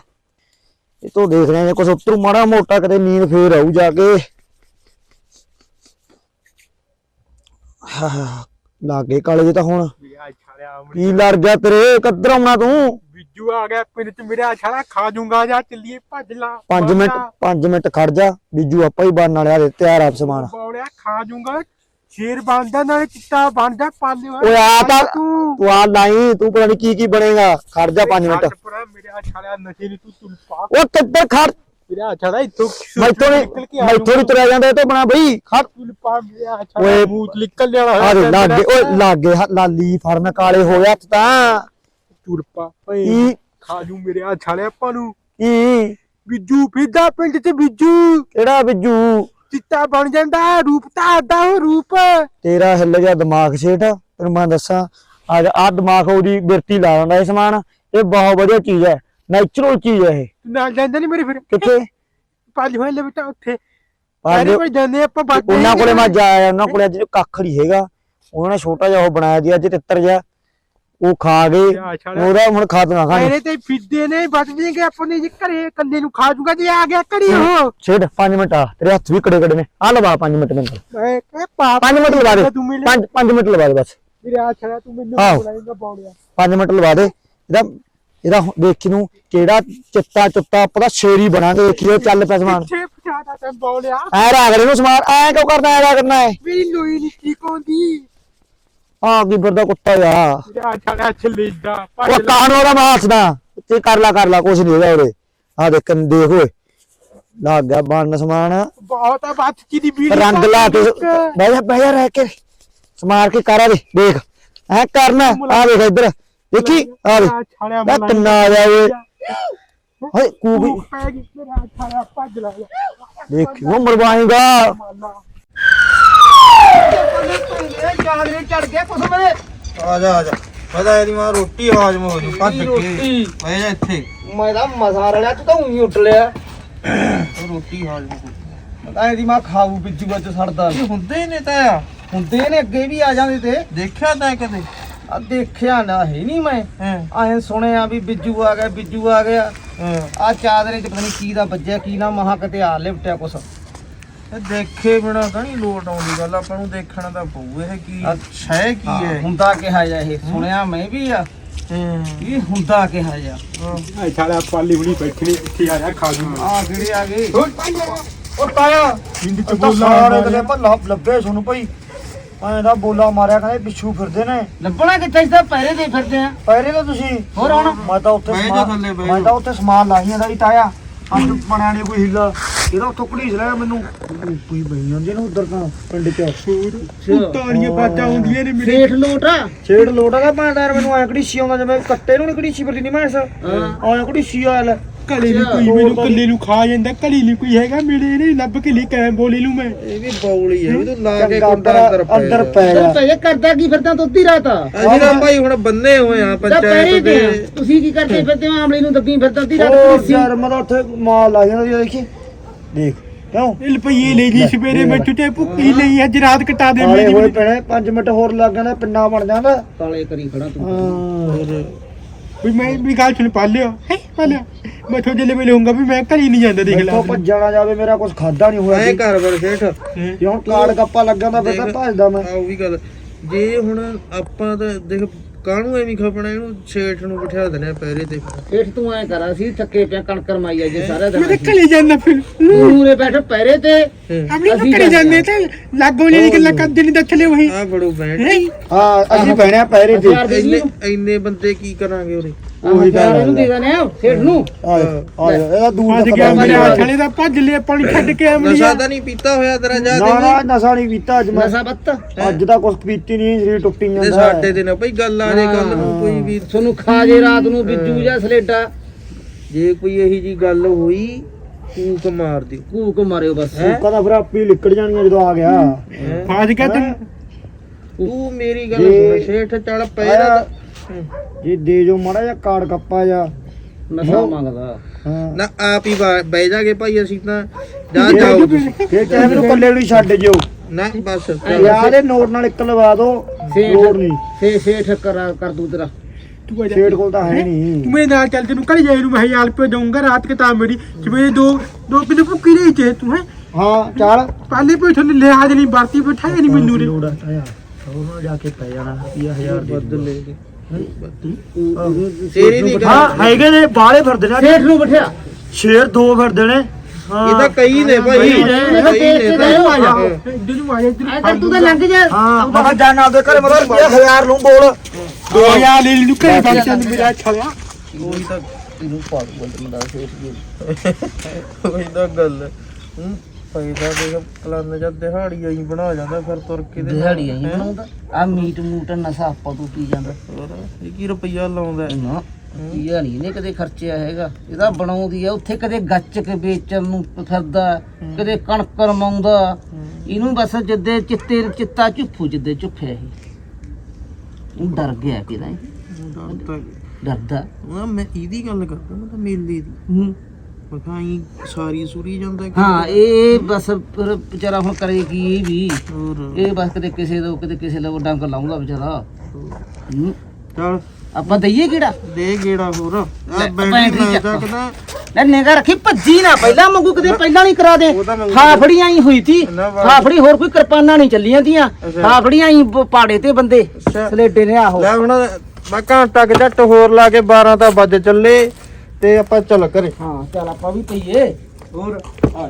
ਇਹ ਤੋਂ ਦੇਖ ਰਹੇ ਨੇ ਕੁਝ ਉਤਰੂ। ਮਾੜਾ ਮੋਟਾ ਕਦੇ ਨੀਂਦ ਫੇਰ ਆਊ ਜਾ ਕੇ। ਲਾਗੇ ਕਾਲੇ ਜੇ ਤਾਂ ਹੁਣ। ਕੀ ਲੜ ਗਿਆ ਤੇਰੇ? ਕਿੱਧਰ ਆਉਣਾ ਤੂੰ? ਬਿੱਜੂ ਆ ਗਿਆ ਪਿੰਡ ਚ ਮੇਰਾ ਛਾਲਾ ਖਾ ਜੂੰਗਾ ਜਾ ਚੱਲੀਏ ਭੱਜ ਲਾ 5 ਮਿੰਟ 5 ਮਿੰਟ ਖੜ ਜਾ ਬੀਜੂ ਆਪਾ ਹੀ ਬਣਨ ਵਾਲਿਆ ਦੇ ਤਿਆਰ ਆਪ ਸਮਾਨ। ਬੌੜਿਆ ਖਾ ਜੂੰਗਾ ਸ਼ੇਰ ਬਣਦਾ ਨਾਲੇ ਚਿੱਟਾ ਬਣਦਾ ਪਾਲੇ ਓਏ ਆ ਤਾਂ ਤੂੰ। ਆ ਲਾਈ ਤੂੰ ਪਤਾ ਨਹੀਂ ਕੀ ਕੀ ਬਣੇਗਾ। ਖੜ ਜਾ 5 ਮਿੰਟ। ਮੇਰੇ ਛਾਲਾ ਨਸ਼ੇ ਨੂੰ ਤੂੰ ਤੁਲ ਪਾ। ਉਹ ਕਿੱਧਰ ਖੜ। ਮੇਰਾ ਛਾਲਾ ਇੱਥੋਂ ਮੈਥੋਂ ਨਹੀਂ ਮੈਥੋਂ ਨਹੀਂ ਤੁਰਿਆ ਜਾਂਦਾ ਤੋਂ ਬਣਾ ਬਈ ਖੜ। ਤੁਲ ਪਾ ਮੇਰਾ ਓਏ, ਛਾਲਾ ਚ ਨਿਕਲ ਜਾਣਾ। ਆ ਲਾਗੇ ਓਏ ਲਾਗੇ ਲਾਲੀ ਫੜਨ ਕਾਲੇ ਹੋ ਗਿਆ ਹੱਥ ਤਾਂ। ਤੁਲ ਪਾ ਓਏ। ਕੀ ਖਾ ਜੂ ਮੇਰੇ ਆ ਛਾਲੇ ਆਪਾਂ ਨੂੰ ਕੀ ਬਿੱਜੂ ਫਿਰਦਾ ਪਿੰਡ ਚ ਬਿੱਜੂ। ਕਿਹੜਾ ਬਿੱਜੂ? ਚਿੱਟਾ ਬਣ ਜਾਂਦਾ ਰੂਪ ਤਾਂ ਆਦਾ ਉਹ ਰੂਪ। ਤੇਰਾ ਹਿੱਲ ਗਿਆ ਦਿਮਾਗ ਛੇਟ ਤੈਨੂੰ ਮੈਂ ਦੱਸਾਂ। ਅੱਜ ਆ ਦਿਮਾਗ ਉਹਦੀ ਬਿਰਤੀ ਲਾ ਦਿੰਦਾ ਇਹ ਸਮਾਨ। ਇਹ ਬਹੁਤ ਵਧੀਆ ਚੀਜ਼ ਹੈ ਨੈਚੁਰਲ ਚੀਜ਼ ਹੈ ਇਹ। ਨਾਲ ਜਾਂਦਾ ਨਹੀਂ ਮੇਰੇ ਫਿਰ। ਕਿੱਥੇ? ਪੰਜ ਹੋਏ ਲੈ ਬੇਟਾ ਉੱਥੇ। ਪੰਜ ਸਾਰੇ ਕੋਲ ਜਾਂਦੇ ਆਪਾਂ ਬਾਕੀ ਉਹਨਾਂ ਕੋਲੇ ਮੈਂ ਜਾ ਆਇਆ ਉਹਨਾਂ ਕੋਲੇ ਅੱਜ ਕੱਖ ਨਹੀਂ ਹੈਗਾ। ਉਹਨਾਂ ਨੇ ਛੋਟਾ ਜਿਹਾ ਉਹ ਬਣਾਇਆ ਦੀ ਅੱਜ ਤਿੱਤਰ ਜਿਹਾ। ਉਹ ਖਾ ਗਏ। ਉਹਦਾ ਹੁਣ ਖਾਦਣਾ ਖਾਣੇ ਮੇਰੇ ਤੇ ਫਿੱਦੇ ਨੇ ਬਚ ਜਾਏਗੇ ਆਪਣੇ ਜੇ ਘਰੇ ਕੰਨੇ ਨੂੰ ਖਾ ਜੂਗਾ ਜੇ ਆ ਗਿਆ ਘੜੀ ਉਹ। ਛੇੜ 5 ਮਿੰਟ ਆ। ਤੇਰੇ ਹੱਥ ਵੀ ਕੜੇ ਕੜੇ ਨੇ। ਆ ਲਵਾ 5 ਮਿੰਟ ਮੈਨੂੰ। ਮੈਂ ਕਹੇ ਪਾਪ 5 ਮਿੰਟ ਲਵਾ ਦੇ। ਤੂੰ ਮਿਲੇ 5 5 ਮਿੰਟ ਲਵਾ ਦੇ ਬਸ। ਮੇਰੇ ਆ ਛੜਾ ਤੂੰ ਮੈਨੂੰ। ਬੁਲਾਏਗਾ ਬੌੜਿਆ 5 ਮਿੰਟ ਲਵਾ ਦੇ। ਇਹਦਾ ਇਹਦਾ ਦੇਖੀ ਨੂੰ ਕਿਹੜਾ ਚਿੱਟਾ ਚੁੱਟਾ ਆਪਾਂ ਤਾਂ ਸ਼ੇਰੀ ਬਣਾਂਗੇ। ਦੇਖੀਓ ਚੱਲ ਪਿਆ ਸਮਾਨ। ਐ ਰਾਗੜੇ ਨੂੰ ਸਮਾਨ। ਐ ਕਿਉਂ ਕਰਦਾ ਐ ਕਰਨਾ ਹੈ ਮੇਰੀ ਲੋਈ ਨਹੀਂ ਠੀਕ ਹੁੰਦੀ ਆ ਕੀ ਫਿਰਦਾ ਕੁੱਤਾ ਯਾਰ। ਮੇਰੇ ਆ ਛੜਾ ਛਲੇਦਾ ਉਹ ਕਾਨ ਉਹਦਾ ਮੈਂ ਹੱਸਦਾ। ਤੇ ਕਰ ਲਾ ਕਰ ਲਾ ਕੁਛ ਨਹੀਂ ਹੈਗਾ ਉਹਦੇ ਆ ਦੇਖ ਦੇਖ ਓਏ। ਲੱਗ ਗਿਆ ਬਣ ਸਮਾਨ। ਬਹੁਤ ਆ ਬਾਤ ਕੀ ਦੀ ਵੀਡੀਓ ਰੰਗ ਲਾ ਕੇ ਬਹਿ ਜਾ ਬਹਿ ਜਾ ਰਹਿ ਕੇ। ਸਮਾਰ ਕੇ ਕਰਾ ਦੇ ਦੇਖ। ਐ ਕਰਨਾ। ਆ ਦੇਖ ਇੱਧਰ। ਦੇਖੀ? ਆ ਦੇ ਛੜਿਆ ਮੈਂ ਕਿੰਨਾ ਆ ਗਿਆ ਓਏ। ਓਏ ਕੂਬੀ ਪੈ ਗਈ ਮੇਰਾ ਛੜਾ ਭੱਜ ਲਾ ਦੇਖ ਉਹ ਮਰਵਾਏਗਾ। ਚਾਦਰੇ ਚੜ ਗਿਆ ਕੁਛ ਮੇਰੇ ਆ ਜਾ ਆ ਜਾ ਪਤਾ ਇਹਦੀ ਮਾਂ ਰੋਟੀ ਹਾਜ਼ਮ ਹੋ ਜੂ ਭੱਜ ਕੇ ਬਹਿ ਜਾ ਇੱਥੇ। ਮੈਂ ਤਾਂ ਮਜ਼ਾ ਰਲਿਆ ਤੂੰ ਤਾਂ ਉਹੀ ਉੱਟ ਲਿਆ। ਉਹ ਰੋਟੀ ਹਾਜ਼ਮ ਹੋ ਪਤਾ ਇਹਦੀ ਮਾਂ ਖਾਊ ਬਿੱਜੂ ਅੱਜ ਸੜਦਾ। ਇਹ ਹੁੰਦੇ ਹੀ ਨੇ ਤਾਇਆ ਹੁੰਦੇ ਨੇ ਅੱਗੇ ਵੀ ਆ ਜਾਂਦੇ ਤੇ। ਦੇਖਿਆ ਤਾਂ ਕਦੇ? ਆ ਦੇਖਿਆ ਨਾ ਹੈ ਨਹੀਂ ਮੈਂ। ਹਾਂ। ਐਂ ਸੁਣਿਆ ਵੀ ਬਿੱਜੂ ਆ ਗਿਆ ਬਿੱਜੂ ਆ ਗਿਆ। ਹਾਂ। ਆ ਚਾਦਰੇ ਚ ਪਤਾ ਨਹੀਂ ਕੀ ਦਾ ਵੱਜਿਆ ਕੀ ਨਾ ਮਹਾ ਕਿਤੇ ਆ ਲਿਪਟਿਆ ਕੁਛ। ਇਹ ਦੇਖੇ ਬਿਨਾ ਤਾਂ ਨਹੀਂ ਲੋਟ ਆਉਂਦੀ ਗੱਲ ਆਪਾਂ ਨੂੰ ਦੇਖਣਾ ਤਾਂ ਪਊ ਇਹ ਕੀ ਸ਼ੈ ਕੀ ਹਾਂ, ਹੈ? ਹੁੰਦਾ ਕਿਹਾ ਜਾ ਇਹ ਸੁਣਿਆ ਮੈਂ ਵੀ ਆ। ਹੂੰ। ਇਹ ਹੁੰਦਾ ਕਿਹਾ ਜਾ ਆ ਛੜਾ ਪਾਲੀ ਹੁਣੀ ਬੈਠਣੀ ਇੱਥੇ ਆ ਜਾ ਖਾ ਜੂ ਆ ਕਿਹੜੇ ਆ ਗਏ? ਉਹ ਤਾਇਆ ਹਿੰਦ ਚ ਤਾਂ ਸਾਰੇ ਕਦੇ ਭੱਲਾ ਲੱਭੇ ਤੁਹਾਨੂੰ ਭਾਈ। ਐਂ ਦਾ ਬੋਲਾ ਮਾਰਿਆ ਕਹਿੰਦੇ ਪਿੱਛੂ ਫਿਰਦੇ ਨੇ। ਲੱਭਣਾ ਕਿੱਥੇ ਸੀ ਤਾਂ ਪਹਿਰੇ ਦੇ ਫਿਰਦੇ ਆ। ਪਹਿਰੇ ਤਾਂ ਤੁਸੀਂ ਹੋਰ ਹੁਣ ਮੈਂ ਤਾਂ ਉੱਥੇ ਸਮਾਨ ਮੈਂ ਤਾਂ ਉੱਥੇ ਸਮਾਨ ਲਾਹੀਆਂ ਦਾ ਹੀ ਤਾਇਆ। ਅੱਜ ਬਣਿਆ ਨਹੀਂ ਕੋਈ ਹਿੱਲਾ। ਇਹਦਾ ਉੱਥੋਂ ਘੜੀਸ ਲਿਆ ਮੈਨੂੰ। ਕੋਈ ਬਈ ਜਾਂਦੇ ਨੇ ਉਧਰ ਤਾਂ ਪਿੰਡ ਚ ਤਾਲੀਆਂ ਬਾਜਾਂ ਹੁੰਦੀਆਂ ਨੇ ਮੇਰੇ। ਸੇਠ ਲੋਟ ਆ। ਛੇੜ ਲੋਟਾ ਦਾ ਭਾਂਡਾਰ ਮੈਨੂੰ ਐ ਘੜੀਸੀ ਆਉਂਦਾ ਜਿਵੇਂ ਕੱਟੇ ਨੂੰ ਨਹੀਂ ਘੜੀਸੀ ਫਿਰਦੀ ਨਹੀਂ ਮੈਂ ਇਸ। ਆਇਆ ਘੜੀਸੀ ਆਇਆ ਲੈ। ਕਲੀ ਨੂੰ ਕੋਈ ਮੈਨੂੰ ਕੱਲੇ ਨੂੰ ਖਾ ਜਾਂਦਾ ਕਲੀ ਨਹੀਂ ਕੋਈ ਹੈਗਾ ਮੇਰੇ ਨਹੀਂ ਲੱਭ ਕੇ ਲਈ ਕੈਂ ਬੋਲੀ ਲੂ ਮੈਂ। ਇਹ ਵੀ ਬੌਲੀ ਆ ਵੀ ਤੂੰ ਲਾ ਕੇ ਕੁੰਡਾ ਅੰਦਰ ਪੈ ਅੰਦਰ। ਪੈ ਜਾ ਭਈਆ ਕਰਦਾ ਕੀ ਫਿਰਦਾ ਤੂੰ ਅੱਧੀ ਰਾਤ ਅਸੀਂ ਤਾਂ ਭਾਈ ਹੁਣ ਬੰਨੇ ਹੋਏ ਆ ਪੰਚਾਇਤ ਦੇ। ਤੁਸੀਂ ਕੀ ਕਰਦੇ ਫਿਰਦੇ ਹੋ? ਆਮਲੀ ਨੂੰ ਦੱਬੀ ਫਿਰਦਾ ਅੱਧੀ ਉਹ ਯਾਰ ਮੈਂ ਤਾਂ ਉੱਥੇ ਮਾਲ ਲਾ ਜਾਂਦਾ ਦੇਖੀ। ਦੇਖ ਕਿਉਂ? ਇਹ ਰੁਪਈਏ ਲੈ ਜੀ ਸਵੇਰੇ ਮੈਂ ਟੁੱਟੇ ਭੁੱਕੀ ਲਈ ਅੱਜ ਰਾਤ ਕਟਾ ਦੇ ਮੇਰੀ ਹੋਏ ਪੈਣੇ 5 ਮਿੰਟ ਹੋਰ ਲੱਗ ਜਾਣਾ ਪਿੰਨਾ ਬਣ ਜਾਂਦਾ। ਕਾਲੇ ਕਰੀ ਖੜਾ ਤੂੰ। ਹਾਂ। ਵੀ ਮੈਂ ਵੀ ਗੱਲ ਸੁਣ ਪਾ ਲਿਓ। ਹੈ ਪਾ ਲਿਓ। ਮੈਂ ਜਿਲੇ ਵੇਲੇ ਹੋਊਗਾ ਵੀ ਮੈਂ ਘਰੀ ਨਹੀਂ ਜਾਂਦਾ ਦੇਖ ਲੈ। ਇੱਥੋਂ ਭੱਜਾ ਨਾ ਜਾਵੇ ਮੇਰਾ ਕੁਝ ਖਾਦਾ ਨਹੀਂ ਹੋਇਆ। ਐ। ਘਰ ਵਰ ਸ਼ੇਠ। ਜੇ ਹੁਣ ਕਾੜ ਕੱਪਾ ਲੱਗਾ ਤਾਂ ਫਿਰ ਤਾਂ ਭੱਜਦਾ ਮੈਂ। ਆ ਉਹ ਵੀ ਗੱਲ। ਜੇ ਹੁਣ ਆਪਾਂ ਤਾਂ ਦੇਖ ਕਾਹਨੂੰ ਐਵੇਂ ਖਪਣਾ ਇਹਨੂੰ? ਸ਼ੇਠ ਨੂੰ ਬਿਠਾ ਦਿੰਦੇ ਆ ਪਹਿਰੇ ਤੇ। ਸੇਠ ਤੂੰ ਐ ਕਰਾ ਸੀ ਥੱਕੇ ਪਿਆ ਕਣਕਰ ਮਾਈ ਆ ਜੇ ਸਾਰਾ ਦਿਨ। ਮੈਂ ਤਾਂ ਘਰੀ ਜਾਂਦਾ ਫਿਰ। ਤੂੰ ਨੇ ਬੈਠ ਪਹਿਰੇ ਤੇ। ਆਪਣੀ ਨੂੰ ਘਰੀ ਜਾਂਦੇ ਤੇ ਲਾਗੋ ਨੇ ਗੱਲਾਂ ਕਰਦੇ ਨਹੀਂ ਦੱਥਲੇ ਵਹੀ ਆ ਫੜੋ ਬੈਠ ਹਾਂ ਅਸੀਂ ਪੈਣਿਆ ਪੈਰੇ ਤੇ। ਦੇ ਇੰਨੇ ਇੰਨੇ ਬੰਦੇ ਕੀ ਕਰਾਂਗੇ ਉਰੇ? ਉਹੀ ਗੱਲ ਇਹਨੂੰ ਦੇ ਦਨੇ ਸੇਠ ਨੂੰ। ਆ ਆ ਇਹਦਾ ਦੂਰ ਅੱਜ ਦਾ ਗਿਆ ਪਤਾ ਮੇਰੇ ਆਖਣੇ ਦਾ ਭੱਜ ਲਿਆ ਪਾਣੀ ਛੱਡ ਕੇ ਆਮਲੀ ਨਸ਼ਾ ਤਾਂ ਨਹੀਂ ਪੀਤਾ ਹੋਇਆ ਤੇਰਾ ਜਾ ਨਾ ਨਾ ਨਸ਼ਾ ਨਹੀਂ ਪੀਤਾ ਅੱਜ ਮੈਂ। ਨਸਾ ਬੱਤ ਅੱਜ ਤਾਂ ਕੁਝ ਪੀਤੀ ਨਹੀਂ ਸਰੀਰ ਟੁੱਟੀ ਤੇ ਜਾਂਦਾ। ਸਾਡੇ ਦੇ ਨਾ ਭਾਈ ਗੱਲ ਆ ਜੇ ਕੱਲ ਨੂੰ ਕੋਈ ਵੀ ਤੁਹਾਨੂੰ ਖਾ ਜੇ ਰਾਤ ਨੂੰ ਬਿੱਜੂ ਜਾਂ ਸਲੇਡਾ। ਜੇ ਕੋਈ ਇਹੀ ਜੀ ਗੱਲ ਹੋਈ ਕੂਕ ਮਾਰ ਦਿਓ। ਕੂਕ ਮਾਰਿਓ ਬਸ। ਕੂਕਾਂ ਦਾ ਫਿਰ ਆਪੇ ਲਿਕੜ ਜਾਣੀਆਂ ਜਦੋਂ ਆ ਗਿਆ। ਫਾਜ ਗਿਆ ਤੈਨੂੰ ਤੂੰ ਮੇਰੀ ਗੱਲ ਜੇ- ਸੁਣ ਸ਼ੇਠ ਚੱਲ ਪੈਰਾ ਜੇ ਦੇ ਜੋ ਮਾੜਾ ਜਿਹਾ ਕਾੜ ਕੱਪਾ ਜਾ। ਨਸ਼ਾ ਮੰਗਦਾ। ਹਾਂ। ਨਾ ਆਪ ਹੀ ਬਾ- ਬਹਿ ਜਾਗੇ ਭਾਈ ਅਸੀਂ ਤਾਂ। ਜਾ ਜਾਓ ਤੁਸੀਂ। ਫੇਰ ਚਾਹੇ ਮੈਨੂੰ ਕੱਲੇ ਨੂੰ ਛੱਡ ਜਿਓ। ਨਾ ਬਸ। ਯਾਰ ਇਹ ਨੋਟ ਨਾਲ ਇੱਕ ਲਵਾ ਦੋ। ਸੇਠ ਲੋੜ ਨਹੀਂ। ਸੇ ਸੇਠ ਕਰਾ ਕਰ ਦੂ ਤੇਰਾ। ਤੂੰ ਆ ਜਾ ਸੇਠ ਕੋਲ ਤਾਂ ਹੈ ਨਹੀਂ। ਤੂੰ ਮੇਰੇ ਨਾਲ ਚੱਲ ਤੈਨੂੰ ਘਰੇ ਜਾਏ ਨੂੰ ਮੈਂ ਹਾਲ ਪੇ ਦਊਂਗਾ ਰਾਤ ਕੇ ਤਾਂ ਮੇਰੀ। ਸਵੇਰੇ ਦੋ ਦੋ ਕਿਲੋ ਭੁੱਕੀ ਨਹੀਂ ਤੇ ਤੂੰ ਹੈ? ਹਾਂ ਚੱਲ। ਪਾਲੇ ਪੇ ਤੁਹਾਨੂੰ ਲਿਹਾਜ਼ ਨਹੀਂ ਵਰਤੀ ਬਿਠਾਇਆ ਨਹੀਂ ਮੈਨੂੰ ਰੇ ਲੋੜ ਆ ਆਇਆ ਉਹਨਾਂ ਜਾ ਕੇ ਪੈ ਜਾਣਾ 20000 ਦੇ ਬਦਲ ਲੈ ਕੇ। ਤੇਰੀ ਨਹੀਂ ਹਾਂ ਗੱਲ। ਹੈਗੇ ਨੇ ਬਾਹਲੇ ਫਿਰਦੇ ਨੇ। ਸੇਠ ਨੂੰ ਬਿਠਾ। ਸ਼ੇਰ ਦੋ ਫਿਰਦੇ ਨੇ। ਹਾਂ। ਇਹ ਤਾਂ ਕਈ ਨੇ ਭਾਈ। ਕਈ ਨੇ, ਤਾਂ। ਇੱਧਰ ਜਾ ਤੂੰ ਤਾਂ ਲੰਘ ਜਾ। ਹਾਂ। ਮੈਂ ਕਿਹਾ ਜਾ ਨਾਲ ਦੇ ਘਰੇ ਮਤਲਬ 1000 ਨੂੰ ਬੋਲ। ਦੋ ਹਜ਼ਾਰ ਲੈ ਲੂ ਘਰੇ ਮੇਰਾ ਛੜਿਆ ਉਹੀ ਤਾਂ ਇਹਨੂੰ ਪਾੜ ਬੰਦਾ ਸੇਠ ਜੀ ਉਹੀ ਤਾਂ ਗੱਲ ਹੈ। ਹੂੰ ਪੈਸਾ ਦੇਖ ਕਲਨ ਜਦ ਦਿਹਾੜੀ ਆਈ ਬਣਾ ਜਾਂਦਾ ਫਿਰ ਤੁਰ ਕੇ ਦੇ ਦਿਹਾੜੀ ਆਈ ਬਣਾਉਂਦਾ। ਆ ਮੀਟ ਮੂਟ ਨਸ਼ਾ ਆਪਾਂ ਤੋਂ ਪੀ ਜਾਂਦਾ। ਹੋਰ, ਇਹ ਕੀ ਰੁਪਈਆ ਲਾਉਂਦਾ? ਨਾ। ਇਹ ਨਹੀਂ ਨੇ ਕਦੇ ਖਰਚਿਆ ਹੈਗਾ। ਇਹਦਾ ਬਣਾਉਂਦੀ ਆ ਉੱਥੇ ਕਦੇ ਗੱਚ ਕੇ ਵੇਚਣ ਨੂੰ ਫਿਰਦਾ ਕਦੇ ਕਣਕ ਰਮਾਉਂਦਾ। ਇਹਨੂੰ ਬਸ ਜਿੱਦੇ ਚਿੱਤੇ ਚਿੱਤਾ ਝੁੱਫੂ ਜਿੱਦੇ ਝੁੱਫਿਆ ਇਹ। ਇਹ ਡਰ ਗਿਆ ਕਿਦਾਂ ਤਾਂ ਡਰਦਾ। ਉਹ ਮੈਂ ਇਹਦੀ ਗੱਲ ਕਰਦਾ ਮੈਂ ਤਾਂ ਮੇਲੇ ਦੀ। ਹੂੰ। ਮੈਂ ਕਿਹਾ ਆਈ ਸਾਰੀ ਸੁਰੀ ਜਾਂਦਾ ਹਾਂ ਇਹ ਬਸ ਫਿਰ ਵਿਚਾਰਾ ਹੁਣ ਕਰੇ ਕੀ ਇਹ ਵੀ। ਇਹ ਬਸ ਕਦੇ ਕਿਸੇ ਦਾ ਕਦੇ ਕਿਸੇ ਦਾ ਡੰਗ ਲਾਉਂਦਾ ਵਿਚਾਰਾ। ਹੂੰ। ਚੱਲ। ਆਪਾਂ ਦਈਏ ਕਿਹੜਾ ਦੇ ਗੇੜਾ ਹੋਰ। ਆ ਬੈਟਰੀ ਬੈਟਰੀ ਲੈ ਨਿਗਾ ਰੱਖੀ ਭੱਜੀ ਨਾ ਪਹਿਲਾਂ ਮੰਗੂ ਕਿਤੇ ਪਹਿਲਾਂ ਨਹੀਂ ਕਰਾ ਦੇ। ਉਹ ਹੀ ਹੋਈ ਤੀ ਨਾ ਹੋਰ ਕੋਈ ਕਿਰਪਾਨਾਂ ਨਹੀਂ ਚੱਲੀਆਂ ਦੀਆਂ ਅੱਛਾ। ਹੀ ਪਾੜੇ ਤੇ ਬੰਦੇ। ਸਲੇਡੇ ਨੇ ਆਹੋ। ਲੈ ਹੁਣ ਮੈਂ ਘੰਟਾ ਕਿ ਝੱਟ ਹੋਰ ਲਾ ਕੇ 12 ਤਾਂ ਵੱਜ ਚੱਲੇ। ਤੇ ਆਪਾਂ ਚੱਲ ਘਰੇ। ਹਾਂ ਚੱਲ ਆਪਾਂ ਵੀ ਪਈਏ। ਹੋਰ ਆ